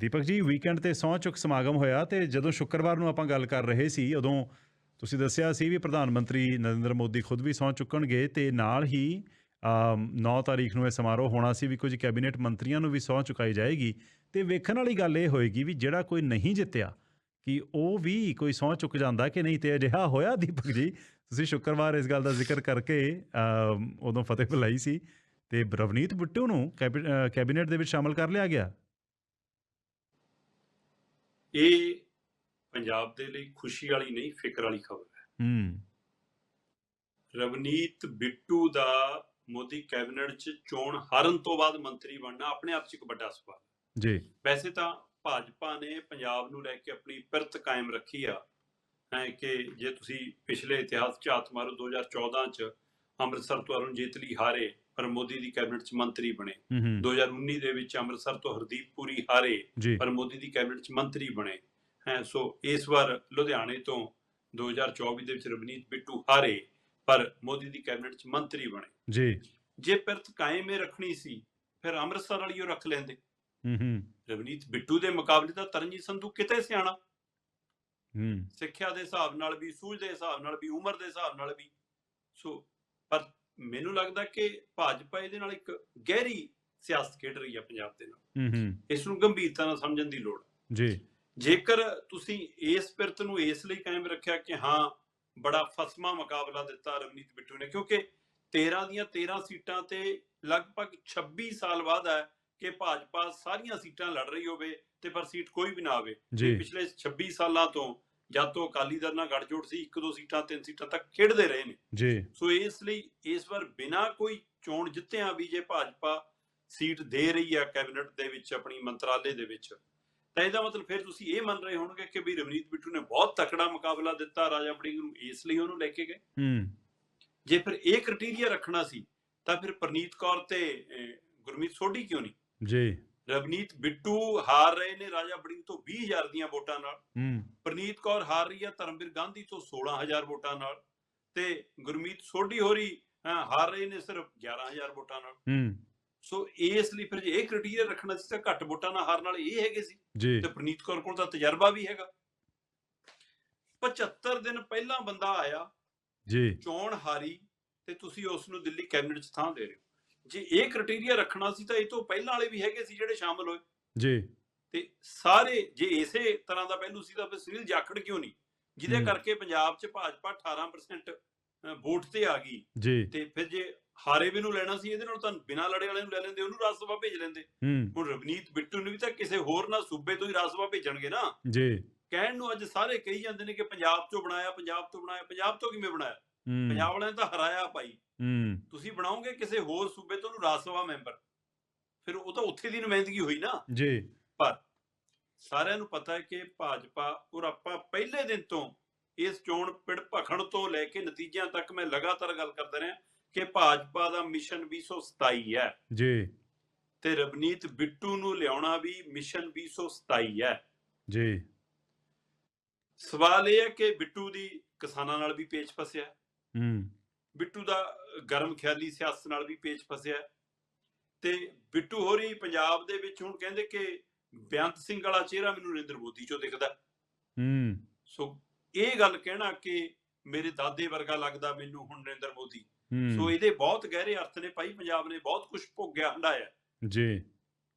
ਦੀਪਕ ਜੀ ਵੀਕਐਂਡ ਤੇ ਸਹੁੰ ਚੁੱਕ ਸਮਾਗਮ ਹੋਇਆ ਤੇ ਜਦੋਂ ਸ਼ੁੱਕਰਵਾਰ ਨੂੰ ਆਪਾਂ ਗੱਲ ਕਰ ਰਹੇ ਸੀ, ਉਦੋਂ ਤੁਸੀਂ ਦੱਸਿਆ ਸੀ ਵੀ ਪ੍ਰਧਾਨ ਮੰਤਰੀ ਨਰਿੰਦਰ ਮੋਦੀ ਖੁਦ ਵੀ ਸਹੁੰ ਚੁੱਕਣਗੇ ਤੇ ਨਾਲ ਹੀ 9 ਤਾਰੀਖ ਨੂੰ ਇਹ ਸਮਾਰੋਹ ਹੋਣਾ ਸੀ ਵੀ ਕੁਝ ਕੈਬਨਿਟ ਮੰਤਰੀਆਂ ਨੂੰ ਵੀ ਸਹੁੰ ਚੁਕਾਈ ਜਾਏਗੀ। ਤੇ ਵੇਖਣ ਵਾਲੀ ਗੱਲ ਇਹ ਹੋਏਗੀ ਵੀ ਜਿਹੜਾ ਕੋਈ ਨਹੀਂ ਜਿੱਤਿਆ, ਕਿ ਉਹ ਵੀ ਕੋਈ ਸਹੁੰ ਚੁੱਕ ਜਾਂਦਾ ਕਿ ਨਹੀਂ ਤੇ ਅਜਿਹਾ ਹੋਇਆ ਦੀਪਕ ਜੀ? ਤੁਸੀਂ ਸ਼ੁੱਕਰਵਾਰ ਇਸ ਗੱਲ ਦਾ ਜ਼ਿਕਰ ਕਰਕੇ ਉਦੋਂ ਫਤਿਹ ਬੁਲਾਈ ਸੀ ਤੇ ਰਵਨੀਤ ਬੁੱਟੂ ਨੂੰ ਕੈਬਿ- ਕੈਬਨਿਟ ਦੇ ਵਿੱਚ ਸ਼ਾਮਲ ਕਰ ਲਿਆ ਗਿਆ। ਇਹ ਪੰਜਾਬ ਦੇ ਲਈ ਖੁਸ਼ੀ ਵਾਲੀ ਨਹੀਂ ਫਿਕਰ ਵਾਲੀ ਖਬਰ ਹੈ। ਹੂੰ। ਰਵਨੀਤ ਬਿੱਟੂ ਦਾ ਮੋਦੀ ਕੈਬਨਿਟ 'ਚ ਚੋਣ ਹਾਰਨ ਤੋਂ ਬਾਅਦ ਮੰਤਰੀ ਬਣਨਾ ਆਪਣੇ ਆਪ 'ਚ ਇੱਕ ਵੱਡਾ ਸਵਾਲ। ਜੀ। ਵੈਸੇ ਤਾਂ ਭਾਜਪਾ ਨੇ ਪੰਜਾਬ ਨੂੰ ਲੈ ਕੇ ਆਪਣੀ ਪਿਰਤ ਕਾਇਮ ਰੱਖੀ ਆ। ਹੈ ਕਿ ਜੇ ਤੁਸੀਂ ਪਿਛਲੇ ਇਤਿਹਾਸ 'ਚ ਹੱਥ ਮਾਰੋ 2014 'ਚ ਅੰਮ੍ਰਿਤਸਰ ਤੋਂ ਅਰੁਣ ਜੇਤਲੀ ਹਾਰੇ ਪਰ ਮੋਦੀ ਦੀ ਕੈਬਨਿਟ 'ਚ ਮੰਤਰੀ ਬਣੇ। ਹੂੰ ਹੂੰ। 2019 ਦੇ ਵਿੱਚ ਅੰਮ੍ਰਿਤਸਰ ਤੋਂ ਹਰਦੀਪ ਪੁਰੀ ਹਾਰੇ ਪਰ ਮੋਦੀ ਦੀ ਕੈਬਨਿਟ 'ਚ ਮੰਤਰੀ ਬਣੇ। ਹੈ ਸੋ ਇਸ ਵਾਰ ਲੁਧਿਆਣੇ ਤੋਂ 2024 ਦੇ ਵਿੱਚ ਰਵਨੀਤ ਬਿੱਟੂ ਹਾਰੇ ਪਰ ਮੋਦੀ ਦੀ ਕੈਬਨਿਟ 'ਚ ਮੰਤਰੀ ਬਣੇ। ਜੀ। ਜੇ ਪਿਰਤ ਕਾਇਮ ਰੱਖਣੀ ਸੀ ਫਿਰ ਅੰਮ੍ਰਿਤਸਰ ਵਾਲੀ ਉਹ ਰੱਖ ਲੈਂਦੇ। ਹੂੰ ਹੂੰ। ਰਵਨੀਤ ਬਿੱਟੂ ਦੇ ਮੁਕਾਬਲੇ ਤਾਂ ਤਰਨਜੀਤ ਸੰਧੂ ਕਿਤੇ ਸਿਆਣਾ। ਹੂੰ। ਸਿੱਖਿਆ ਦੇ ਹਿਸਾਬ ਨਾਲ ਵੀ ਸੂਝ ਦੇ ਹਿਸਾਬ ਨਾਲ ਵੀ ਉਮਰ ਦੇ ਹਿਸਾਬ ਨਾਲ ਵੀ। ਸੋ ਪਰ ਮੈਨੂੰ ਲੱਗਦਾ ਕਿ ਭਾਜਪਾ ਇਹਦੇ ਨਾਲ ਇੱਕ ਗਹਿਰੀ ਸਿਆਸਤ ਖੇਡ ਰਹੀ ਹੈ ਪੰਜਾਬ ਦੇ ਨਾਲ। ਹੂੰ ਹੂੰ। ਇਸ ਨੂੰ ਗੰਭੀਰਤਾ ਨਾਲ ਸਮਝਣ ਦੀ ਲੋੜ ਜੀ। ਜੇਕਰ ਤੁਸੀਂ ਇਸ ਪਿਰਤ ਨੂੰ ਇਸ ਲਈ ਕਾਇਮ ਰੱਖਿਆ ਕਿ ਹਾਂ ਬੜਾ ਫਸਮਾ ਮੁਕਾਬਲਾ ਦਿੱਤਾ ਰਵਨੀਤ ਬਿੱਟੂ ਨੇ ਕਿਉਂਕਿ 13 ਦੀਆਂ 13 ਸੀਟਾਂ ਤੇ ਲਗਭਗ 26 ਸਾਲ ਬਾਅਦ ਹੈ ਕਿ ਭਾਜਪਾ ਸਾਰੀਆਂ ਸੀਟਾਂ ਲੜ ਰਹੀ ਹੋਵੇ ਤੇ ਪਰ ਸੀਟ ਕੋਈ ਵੀ ਨਾ ਆਵੇ। ਜੀ। ਪਿਛਲੇ 26 ਸਾਲਾਂ ਤੋਂ ਜਦ ਤੋਂ ਅਕਾਲੀ ਦਲ ਨਾਲ ਗੱਠਜੋੜ ਸੀ ਇੱਕ ਦੋ ਸੀਟਾਂ ਤਿੰਨ ਸੀਟਾਂ ਤੱਕ ਖੇਡਦੇ ਰਹੇ ਨੇ। ਜੀ। ਸੋ ਇਸ ਲਈ ਇਸ ਵਾਰ ਬਿਨਾਂ ਕੋਈ ਚੋਣ ਜਿੱਤਿਆਂ ਵੀ ਜੇ ਭਾਜਪਾ ਸੀਟ ਦੇ ਰਹੀ ਹੈ ਕੈਬਨਿਟ ਦੇ ਵਿੱਚ ਆਪਣੀ ਮੰਤਰਾਲੇ ਦੇ ਵਿੱਚ ਤਾਂ ਇਹਦਾ ਮਤਲਬ ਫਿਰ ਤੁਸੀਂ ਇਹ ਮੰਨ ਰਹੇ ਹੋਣਗੇ ਕਿ ਵੀ ਰਵਨੀਤ ਬਿੱਟੂ ਨੇ ਬਹੁਤ ਤਕੜਾ ਮੁਕਾਬਲਾ ਦਿੱਤਾ ਰਾਜਾ ਵੜਿੰਗ ਨੂੰ ਇਸ ਲਈ ਉਹਨੂੰ ਲੈ ਕੇ ਗਏ। ਹੂੰ। ਜੇ ਫਿਰ ਇਹ ਕ੍ਰਾਈਟੇਰੀਆ ਰੱਖਣਾ ਸੀ ਤਾਂ ਫਿਰ ਪ੍ਰਨੀਤ ਕੌਰ ਤੇ ਗੁਰਮੀਤ ਸੋਢੀ ਕਿਉਂ ਨਹੀਂ? ਜੀ। ਰਵਨੀਤ ਬਿੱਟੂ ਹਾਰ ਰਹੇ ਨੇ ਰਾਜਾ ਵੜਿੰਗ ਤੋਂ 20000 ਦੀਆਂ ਵੋਟਾਂ ਨਾਲ। ਹੂੰ। ਪ੍ਰਨੀਤ ਕੌਰ ਹਾਰ ਰਹੀ ਹੈ ਧਰਮਵੀਰ ਗਾਂਧੀ ਤੋਂ 16000 ਵੋਟਾਂ ਨਾਲ ਤੇ ਗੁਰਮੀਤ ਸੋਢੀ ਹੋਰੀ ਹਾਰ ਰਹੇ ਨੇ ਸਿਰਫ 11000 ਵੋਟਾਂ ਨਾਲ। ਹੂੰ। ਸੋ ਇਸ ਲਈ ਫਿਰ ਜੇ ਇਹ ਕ੍ਰਾਈਟੇਰੀਆ ਰੱਖਣਾ ਸੀ ਤਾਂ ਘੱਟ ਵੋਟਾਂ ਨਾਲ ਹਾਰਨ ਵਾਲੇ ਇਹ ਹੈਗੇ ਸੀ। ਤੇ ਪ੍ਰਨੀਤ ਕੌਰ ਕੋਲ ਤਾਂ ਤਜਰਬਾ ਵੀ ਹੈਗਾ। 75 ਦਿਨ ਪਹਿਲਾਂ ਬੰਦਾ ਆਇਆ ਜੀ। ਚੋਣ ਹਾਰੀ ਤੇ ਤੁਸੀਂ ਉਸ ਨੂੰ ਦਿੱਲੀ ਕੈਬਨਿਟ 'ਚ ਥਾਂ ਦੇ ਰਹੇ ਹੋ। ਜੇ ਇਹ ਕ੍ਰਾਈਟੇਰੀਆ ਰੱਖਣਾ ਸੀ ਤਾਂ ਇਹ ਤੋਂ ਪਹਿਲਾਂ ਵਾਲੇ ਵੀ ਹੈਗੇ ਸੀ ਜਿਹੜੇ ਸ਼ਾਮਲ ਹੋਏ। ਜੀ। ਤੇ ਸਾਰੇ ਜੇ ਇਸੇ ਤਰ੍ਹਾਂ ਦਾ ਪਹਿਲੂ ਸੀ ਤਾਂ ਫਿਰ ਸੁਨੀਲ ਜਾਖੜ ਕਿਉਂ ਨਹੀਂ? ਜਿਹਦੇ। ਕਰਕੇ ਪੰਜਾਬ 'ਚ ਭਾਜਪਾ 18% ਅ, ਵੋਟ ਤੇ ਆ ਗਈ। ਜੀ। ਤੇ ਫਿਰ ਜੇ ਹਾਰੇ ਵੀ ਨੂੰ ਲੈਣਾ ਸੀ ਇਹਦੇ ਨਾਲ ਤਾਂ ਬਿਨਾਂ ਲੜੇ ਵਾਲੇ ਨੂੰ ਲੈ ਲੈਂਦੇ ਉਹਨੂੰ ਰਾਜ ਸਭਾ ਭੇਜ ਲੈਂਦੇ। ਹੁਣ ਰਵਨੀਤ ਬਿੱਟੂ ਨੂੰ ਵੀ ਤਾਂ ਕਿਸੇ ਹੋਰ ਨਾ ਸੂਬੇ ਤੋਂ ਹੀ ਰਾਜ ਸਭਾ ਭੇਜਣਗੇ ਨਾ। ਜੀ। ਕਹਿਣ ਨੂੰ ਅੱਜ ਸਾਰੇ ਕਹੀ ਜਾਂਦੇ ਨੇ ਕਿ ਪੰਜਾਬ ਤੋਂ ਬਣਾਇਆ ਪੰਜਾਬ ਤੋਂ ਬਣਾਇਆ ਪੰਜਾਬ ਤੋਂ ਕਿਵੇਂ ਬਣਾਇਆ? ਹੂੰ। ਪੰਜਾਬ ਵਾਲਿਆਂ ਨੇ ਤਾਂ ਹਰਾਇਆ ਭਾਈ। ਹੂੰ। ਤੁਸੀਂ ਬਣਾਓਗੇ ਕਿਸੇ ਹੋਰ ਸੂਬੇ ਤੋਂ ਉਹਨੂੰ ਰਾਜ ਸਭਾ ਮੈਂਬਰ। ਫਿਰ ਉਹ ਤਾਂ ਉੱਥੇ ਦੀ ਨੁਮਾਇੰਦਗੀ ਹੋਈ ਨਾ। ਜੀ। ਪਰ ਸਾਰਿਆਂ ਨੂੰ ਪਤਾ ਹੈ ਕਿ ਭਾਜਪਾ ਔਰ ਆਪਾਂ ਪਹਿਲੇ ਦਿਨ ਤੋਂ ਇਸ ਚੋਣ ਪਿੜ ਭਖਣ ਤੋਂ ਲੈ ਕੇ ਨਤੀਜਿਆਂ ਤੱਕ ਮੈਂ ਲਗਾਤਾਰ ਗੱਲ ਕਰਦਾ ਰਿਹਾ ਕਿ ਭਾਜਪਾ ਦਾ ਮਿਸ਼ਨ 227 ਹੈ। ਜੀ। ਤੇ ਰਵਨੀਤ ਬਿੱਟੂ ਨੂੰ ਲਿਆਉਣਾ ਵੀ ਮਿਸ਼ਨ 227 ਹੈ। ਜੀ। ਸਵਾਲ ਇਹ ਹੈ ਕਿ ਬਿੱਟੂ ਦੀ ਕਿਸਾਨਾਂ ਨਾਲ ਵੀ ਪੇਚ ਫਸਿਆ। ਹੈ। ਬਿੱਟੂ ਦਾ ਗਰਮ ਖਿਆਲੀ ਸਿਆਸਤ ਨਾਲ ਵੀ ਪੇਚ ਫਸਿਆ। ਤੇ ਬਿੱਟੂ ਹੋਰੀ ਪੰਜਾਬ ਦੇ ਵਿੱਚ ਹੁਣ ਕਹਿੰਦੇ ਕਿ ਬੇਅੰਤ ਸਿੰਘ ਵਾਲਾ ਚਿਹਰਾ ਮੈਨੂੰ ਨਰਿੰਦਰ ਮੋਦੀ ਚੋਂ ਦਿਖਦਾ ਹੈ। ਸੋ ਇਹ ਗੱਲ ਕਹਿਣਾ ਕਿ ਮੇਰੇ ਦਾਦੇ ਵਰਗਾ ਲੱਗਦਾ ਮੈਨੂੰ ਹੁਣ ਨਰਿੰਦਰ ਮੋਦੀ ਸੋ ਇਹਦੇ ਬਹੁਤ ਗਹਿਰੇ ਅਰਥ ਨੇ ਭਾਈ ਪੰਜਾਬ ਨੇ ਬਹੁਤ ਕੁਝ ਭੋਗਿਆ ਹੰਡਾਇਆ ਜੀ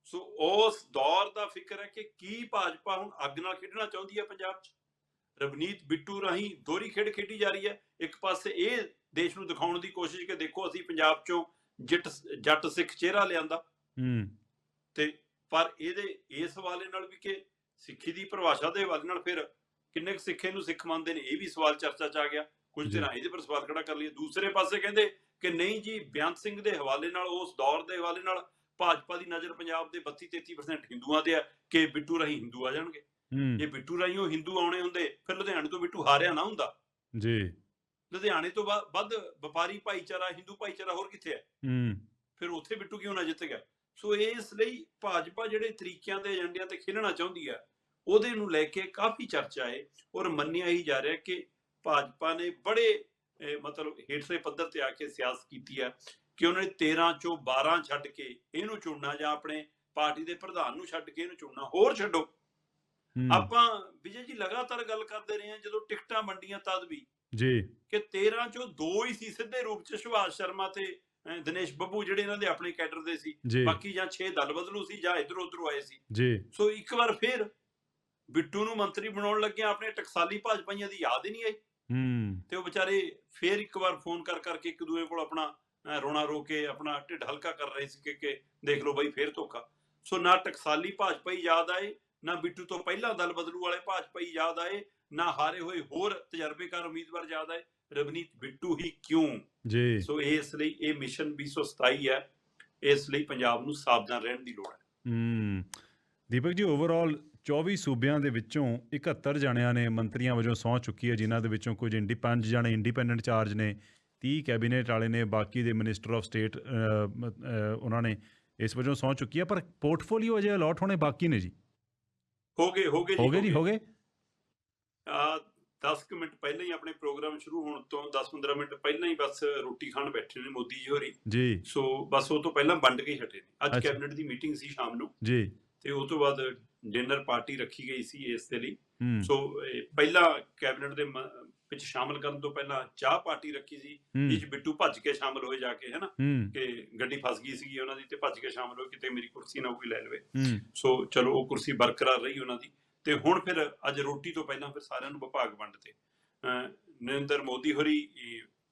ਸੋ ਉਸ ਦੌਰ ਦਾ ਫਿਕਰ ਹੈ ਕਿ ਕੀ ਭਾਜਪਾ ਹੁਣ ਅੱਗ ਨਾਲ ਖੇਡਣਾ ਚਾਹੁੰਦੀ ਹੈ ਪੰਜਾਬ 'ਚ ਰਵਨੀਤ ਬਿੱਟੂ ਰਾਹੀਂ ਦੋਹਰੀ ਖੇਡ ਖੇਡੀ ਜਾ ਰਹੀ ਹੈ। ਇੱਕ ਪਾਸੇ ਇਹ ਦੇਸ਼ ਨੂੰ ਦਿਖਾਉਣ ਦੀ ਕੋਸ਼ਿਸ਼ ਕਿ ਦੇਖੋ ਅਸੀਂ ਪੰਜਾਬ 'ਚੋਂ ਜੱਟ ਜੱਟ ਸਿੱਖ ਚਿਹਰਾ ਲਿਆਂਦਾ। ਹੂੰ। ਤੇ ਪਰ ਇਹਦੇ ਇਸ ਹਵਾਲੇ ਨਾਲ ਵੀ ਕਿ ਸਿੱਖੀ ਦੀ ਪਰਿਭਾਸ਼ਾ ਦੇ ਹਵਾਲੇ ਨਾਲ ਫਿਰ ਕਿੰਨੇ ਕੁ ਸਿੱਖੇ ਨੂੰ ਸਿੱਖ ਮੰਨਦੇ ਨੇ ਇਹ ਵੀ ਸਵਾਲ ਚਰਚਾ 'ਚ ਆ ਗਿਆ। ਕੁਝ। ਦਿਨਾਂ ਇਹਦੇ ਪਰ ਸਵਾਲ ਖੜਾ ਕਰ ਲਈਏ। ਦੂਸਰੇ ਪਾਸੇ ਕਹਿੰਦੇ ਕਿ ਨਹੀਂ ਜੀ ਬੇਅੰਤ ਸਿੰਘ ਦੇ ਹਵਾਲੇ ਨਾਲ ਉਸ ਦੌਰ ਦੇ ਹਵਾਲੇ ਨਾਲ ਭਾਜਪਾ ਦੀ ਨਜ਼ਰ ਪੰਜਾਬ ਦੇ 32 33% ਹਿੰਦੂਆਂ ਤੇ ਆ ਕਿ ਬਿੱਟੂ ਰਾਹੀਂ ਹਿੰਦੂ ਆ ਜਾਣਗੇ। ਜੇ ਬਿੱਟੂ ਉਹ ਹਿੰਦੂ ਆਉਣੇ ਹੁੰਦੇ ਫਿਰ ਲੁਧਿਆਣੇ ਤੋਂ ਬਿੱਟੂ ਹਾਰਿਆ ਨਾ ਹੁੰਦਾ। ਜੀ। ਲੁਧਿਆਣੇ ਤੋਂ ਵੱਧ ਵਪਾਰੀ ਭਾਈਚਾਰਾ ਹਿੰਦੂ ਭਾਈਚਾਰਾ ਹੋਰ ਕਿੱਥੇ ਹੈ? ਹੂੰ। ਫਿਰ ਉੱਥੇ ਬਿੱਟੂ ਕਿਉਂ ਨਾ ਜਿੱਤ ਗਿਆ? ਸੋ ਇਸ ਲਈ ਭਾਜਪਾ ਜਿਹੜੇ ਤਰੀਕਿਆਂ ਤੇ ਏਜੰਡਿਆਂ ਤੇ ਖੇਲਣਾ ਚਾਹੁੰਦੀ ਹੈ ਉਹਦੇ ਨੂੰ ਲੈ ਕੇ ਕਾਫੀ ਚਰਚਾ ਹੈ ਔਰ ਮੰਨਿਆ ਹੀ ਜਾ ਰਿਹਾ ਕਿ ਭਾਜਪਾ ਨੇ ਬੜੇ ਮਤਲਬ ਹੇਠਲੇ ਪੱਧਰ ਤੇ ਆ ਕੇ ਸਿਆਸਤ ਕੀਤੀ ਹੈ ਕਿ ਉਹਨਾਂ ਨੇ 13 ਚੋਂ 12 ਛੱਡ ਕੇ ਇਹਨੂੰ ਚੁਣਨਾ ਜਾਂ ਆਪਣੇ ਪਾਰਟੀ ਦੇ ਪ੍ਰਧਾਨ ਨੂੰ ਛੱਡ ਕੇ ਇਹਨੂੰ ਚੁਣਨਾ ਹੋਰ ਛੱਡੋ। ਆਪਾਂ ਵਿਜੇ ਜੀ ਲਗਾਤਾਰ ਗੱਲ ਕਰਦੇ ਰਹੇ ਹਾਂ ਜਦੋਂ ਟਿਕਟਾਂ ਵੰਡੀਆਂ ਤਦ ਵੀ। ਜੀ। ਕਿ 13 ਚੋਂ ਦੋ ਹੀ ਸੀ ਸਿੱਧੇ ਰੂਪ ਚ ਸੁਭਾਸ਼ ਸ਼ਰਮਾ ਤੇ ਦਿਨੇਸ਼ ਬੱਬੂ ਜਿਹੜੇ ਇਹਨਾਂ ਦੇ ਆਪਣੇ ਕੈਡਰ ਦੇ ਸੀ। ਬਾਕੀ ਜਾਂ 6 ਦਲ ਬਦਲੂ ਸੀ ਜਾਂ ਇਧਰ ਉਧਰ ਆਏ ਸੀ। ਜੀ। ਸੋ ਇੱਕ ਵਾਰ ਫੇਰ ਬਿੱਟੂ ਨੂੰ ਮੰਤਰੀ ਬਣਾਉਣ ਲੱਗਿਆ ਆਪਣੇ ਟਕਸਾਲੀ ਭਾਜਪਾਈਆਂ ਦੀ ਯਾਦ ਹੀ ਨਹੀਂ ਆਈ। ਹੂੰ। ਤੇ ਉਹ ਵਿਚਾਰੇ ਫੇਰ ਇੱਕ ਵਾਰ ਫੋਨ ਕਰ ਕਰਕੇ ਇੱਕ ਦੂਏ ਕੋਲ ਆਪਣਾ ਰੋਣਾ ਰੋ ਕੇ ਆਪਣਾ ਢਿੱਡ ਹਲਕਾ ਕਰ ਰਹੇ ਸੀ ਕਿ ਕਿ ਦੇਖ ਲਓ ਬਾਈ ਫੇਰ ਧੋਖਾ। ਸੋ ਨਾ ਟਕਸਾਲੀ ਭਾਜਪਾਈ ਯਾਦ ਆਏ ਨਾ ਬਿੱਟੂ ਤੋਂ ਪਹਿਲਾਂ ਦਲ ਬਦਲੂ ਵਾਲੇ ਭਾਜਪਾਈ ਯਾਦ ਆਏ ਨਾ ਹਾਰੇ ਹੋਏ ਹੋਰ ਤਜਰਬੇਕਾਰ ਉਮੀਦਵਾਰ ਯਾਦ ਆਏ। ਰਵਨੀਤ ਬਿੱਟੂ ਹੀ ਕਿਉਂ? ਜੀ। ਸੋ ਇਸ ਲਈ ਇਹ ਮਿਸ਼ਨ 227 ਹੈ। ਇਸ ਲਈ ਪੰਜਾਬ ਨੂੰ ਸਾਵਧਾਨ ਰਹਿਣ ਦੀ ਲੋੜ ਹੈ। ਹੂੰ। ਦੀਪਕ ਜੀ ਓਵਰਆਲ 24 ਸੂਬਿਆਂ ਦੇ ਵਿੱਚੋਂ 71 ਜਣਿਆਂ ਨੇ ਮੰਤਰੀਆਂ ਵਜੋਂ ਸਹੁੰ ਚੁੱਕੀ ਹੈ ਜਿਨ੍ਹਾਂ ਦੇ ਵਿੱਚੋਂ ਕੁਝ ਇੰਡੀ ਪੰਜ ਜਣੇ ਇੰਡੀਪੈਂਡੈਂਟ ਚਾਰਜ ਨੇ 30 ਕੈਬਨਿਟ ਵਾਲੇ ਨੇ ਬਾਕੀ ਦੇ ਮਿਨਿਸਟਰ ਆਫ ਸਟੇਟ ਉਹਨਾਂ ਨੇ ਇਸ ਵਜੋਂ ਸਹੁੰ ਚੁੱਕੀ ਹੈ। ਪਰ ਪੋਰਟਫੋਲੀਓ ਅਜੇ ਅਲਾਟ ਹੋਣੇ ਬਾਕੀ ਨੇ ਜੀ। ਹੋ ਗਏ ਹੋ ਗਏ ਹੋ ਗਏ ਜੀ ਹੋ ਗਏ। ਆ 10 ਕੁ ਮਿੰਟ ਪਹਿਲਾਂ ਹੀ ਆਪਣੇ ਪ੍ਰੋਗਰਾਮ ਸ਼ੁਰੂ ਹੋਣ ਤੋਂ 10-15 ਮਿੰਟ ਪਹਿਲਾਂ ਹੀ ਬਸ ਰੋਟੀ ਖਾਣ ਬੈਠੇ ਨੇ ਮੋਦੀ ਜੀ ਹੋਰੀ। ਜੀ। ਸੋ ਬਸ ਉਹ ਤੋਂ ਪਹਿਲਾਂ ਵੰਡ ਕੇ ਹਟੇ ਨੇ। ਅੱਜ। ਕੈਬਨਿਟ ਦੀ ਮੀਟਿੰਗ ਸੀ ਸ਼ਾਮ ਨੂੰ। ਜੀ। ਤੇ ਉਹ ਤੋਂ ਬਾਅਦ ਡਿਨਰ ਪਾਰਟੀ ਰੱਖੀ ਗਈ ਸੀ ਇਸ ਦੇ ਲਈ। ਸੋ ਪਹਿਲਾਂ ਕੈਬਨਿਟ ਦੇ ਵਿੱਚ ਸ਼ਾਮਲ ਕਰਨ ਤੋਂ ਪਹਿਲਾਂ ਚਾਹ ਪਾਰਟੀ ਰੱਖੀ ਸੀ ਜਿਸ ਬਿੱਟੂ ਭੱਜ ਕੇ ਸ਼ਾਮਲ ਹੋਏ ਜਾ ਕੇ ਹੈਨਾ? ਕਿ ਗੱਡੀ ਫਸ ਗਈ ਸੀਗੀ ਉਹਨਾਂ ਦੀ ਤੇ ਭੱਜ ਕੇ ਸ਼ਾਮਲ ਹੋਏ ਕਿਤੇ ਮੇਰੀ ਕੁਰਸੀ ਨਾ ਕੋਈ ਲੈ ਲਵੇ। ਸੋ ਚਲੋ ਉਹ ਕੁਰਸੀ ਬਰਕਰਾਰ ਰਹੀ ਉਹਨਾਂ ਦੀ। ਤੇ ਹੁਣ ਫਿਰ ਅੱਜ ਰੋਟੀ ਤੋਂ ਪਹਿਲਾਂ ਫਿਰ ਸਾਰਿਆਂ ਨੂੰ ਵਿਭਾਗ ਵੰਡਤੇ। ਨਰਿੰਦਰ ਮੋਦੀ ਹੋਰੀ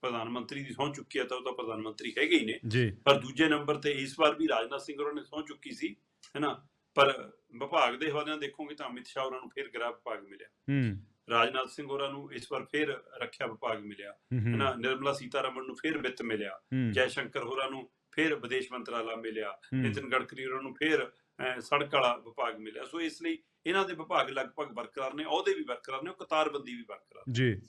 ਪ੍ਰਧਾਨ ਮੰਤਰੀ ਦੀ ਸਹੁੰ ਚੁੱਕੀ ਹੈ ਤਾਂ ਉਹ ਤਾਂ ਪ੍ਰਧਾਨ ਮੰਤਰੀ ਹੈਗੇ ਹੀ ਨੇ। ਪਰ ਦੂਜੇ ਨੰਬਰ ਤੇ ਇਸ ਵਾਰ ਵੀ ਰਾਜਨਾਥ ਸਿੰਘ ਹੋਰਾਂ ਨੇ ਸਹੁੰ ਚੁੱਕੀ ਸੀ ਹੈਨਾ? ਪਰ ਵਿਭਾਗ ਦੇ ਹਵਾਲਿਆਂ ਦੇਖੋਗੇ ਤਾਂ ਅਮਿਤ ਸ਼ਾਹ ਹੋਰਾਂ ਨੂੰ ਫਿਰ ਗ੍ਰਹਿ ਵਿਭਾਗ ਮਿਲਿਆ। ਹੂੰ। ਰਾਜਨਾਥ ਸਿੰਘ ਹੋਰਾਂ ਨੂੰ ਇਸ ਵਾਰ ਫਿਰ ਰੱਖਿਆ ਵਿਭਾਗ ਮਿਲਿਆ। ਹੈਨਾ ਨਿਰਮਲਾ ਸੀਤਾਰਮਨ ਨੂੰ ਫਿਰ ਵਿੱਤ ਮਿਲਿਆ। ਜੈ ਸ਼ੰਕਰ ਹੋਰਾਂ ਨੂੰ ਫਿਰ ਵਿਦੇਸ਼ ਮੰਤਰਾਲਾ ਮਿਲਿਆ। ਨਿਤਿਨ ਗਡਕਰੀ ਹੋਰਾਂ ਨੂੰ ਫਿਰ ਸੜਕ ਵਾਲਾ ਵਿਭਾਗ ਮਿਲਿਆ। ਸੋ ਇਸ ਲਈ ਇਹਨਾਂ ਦੇ ਵਿਭਾਗ ਲਗਭਗ ਬਰਕਰਾਰ ਨੇ ਅਹੁਦੇ ਵੀ ਬਰਕਰਾਰ ਨੇ ਉਹ ਕਤਾਰਬੰਦੀ ਵੀ ਬਰਕਰਾਰ ਜੀ।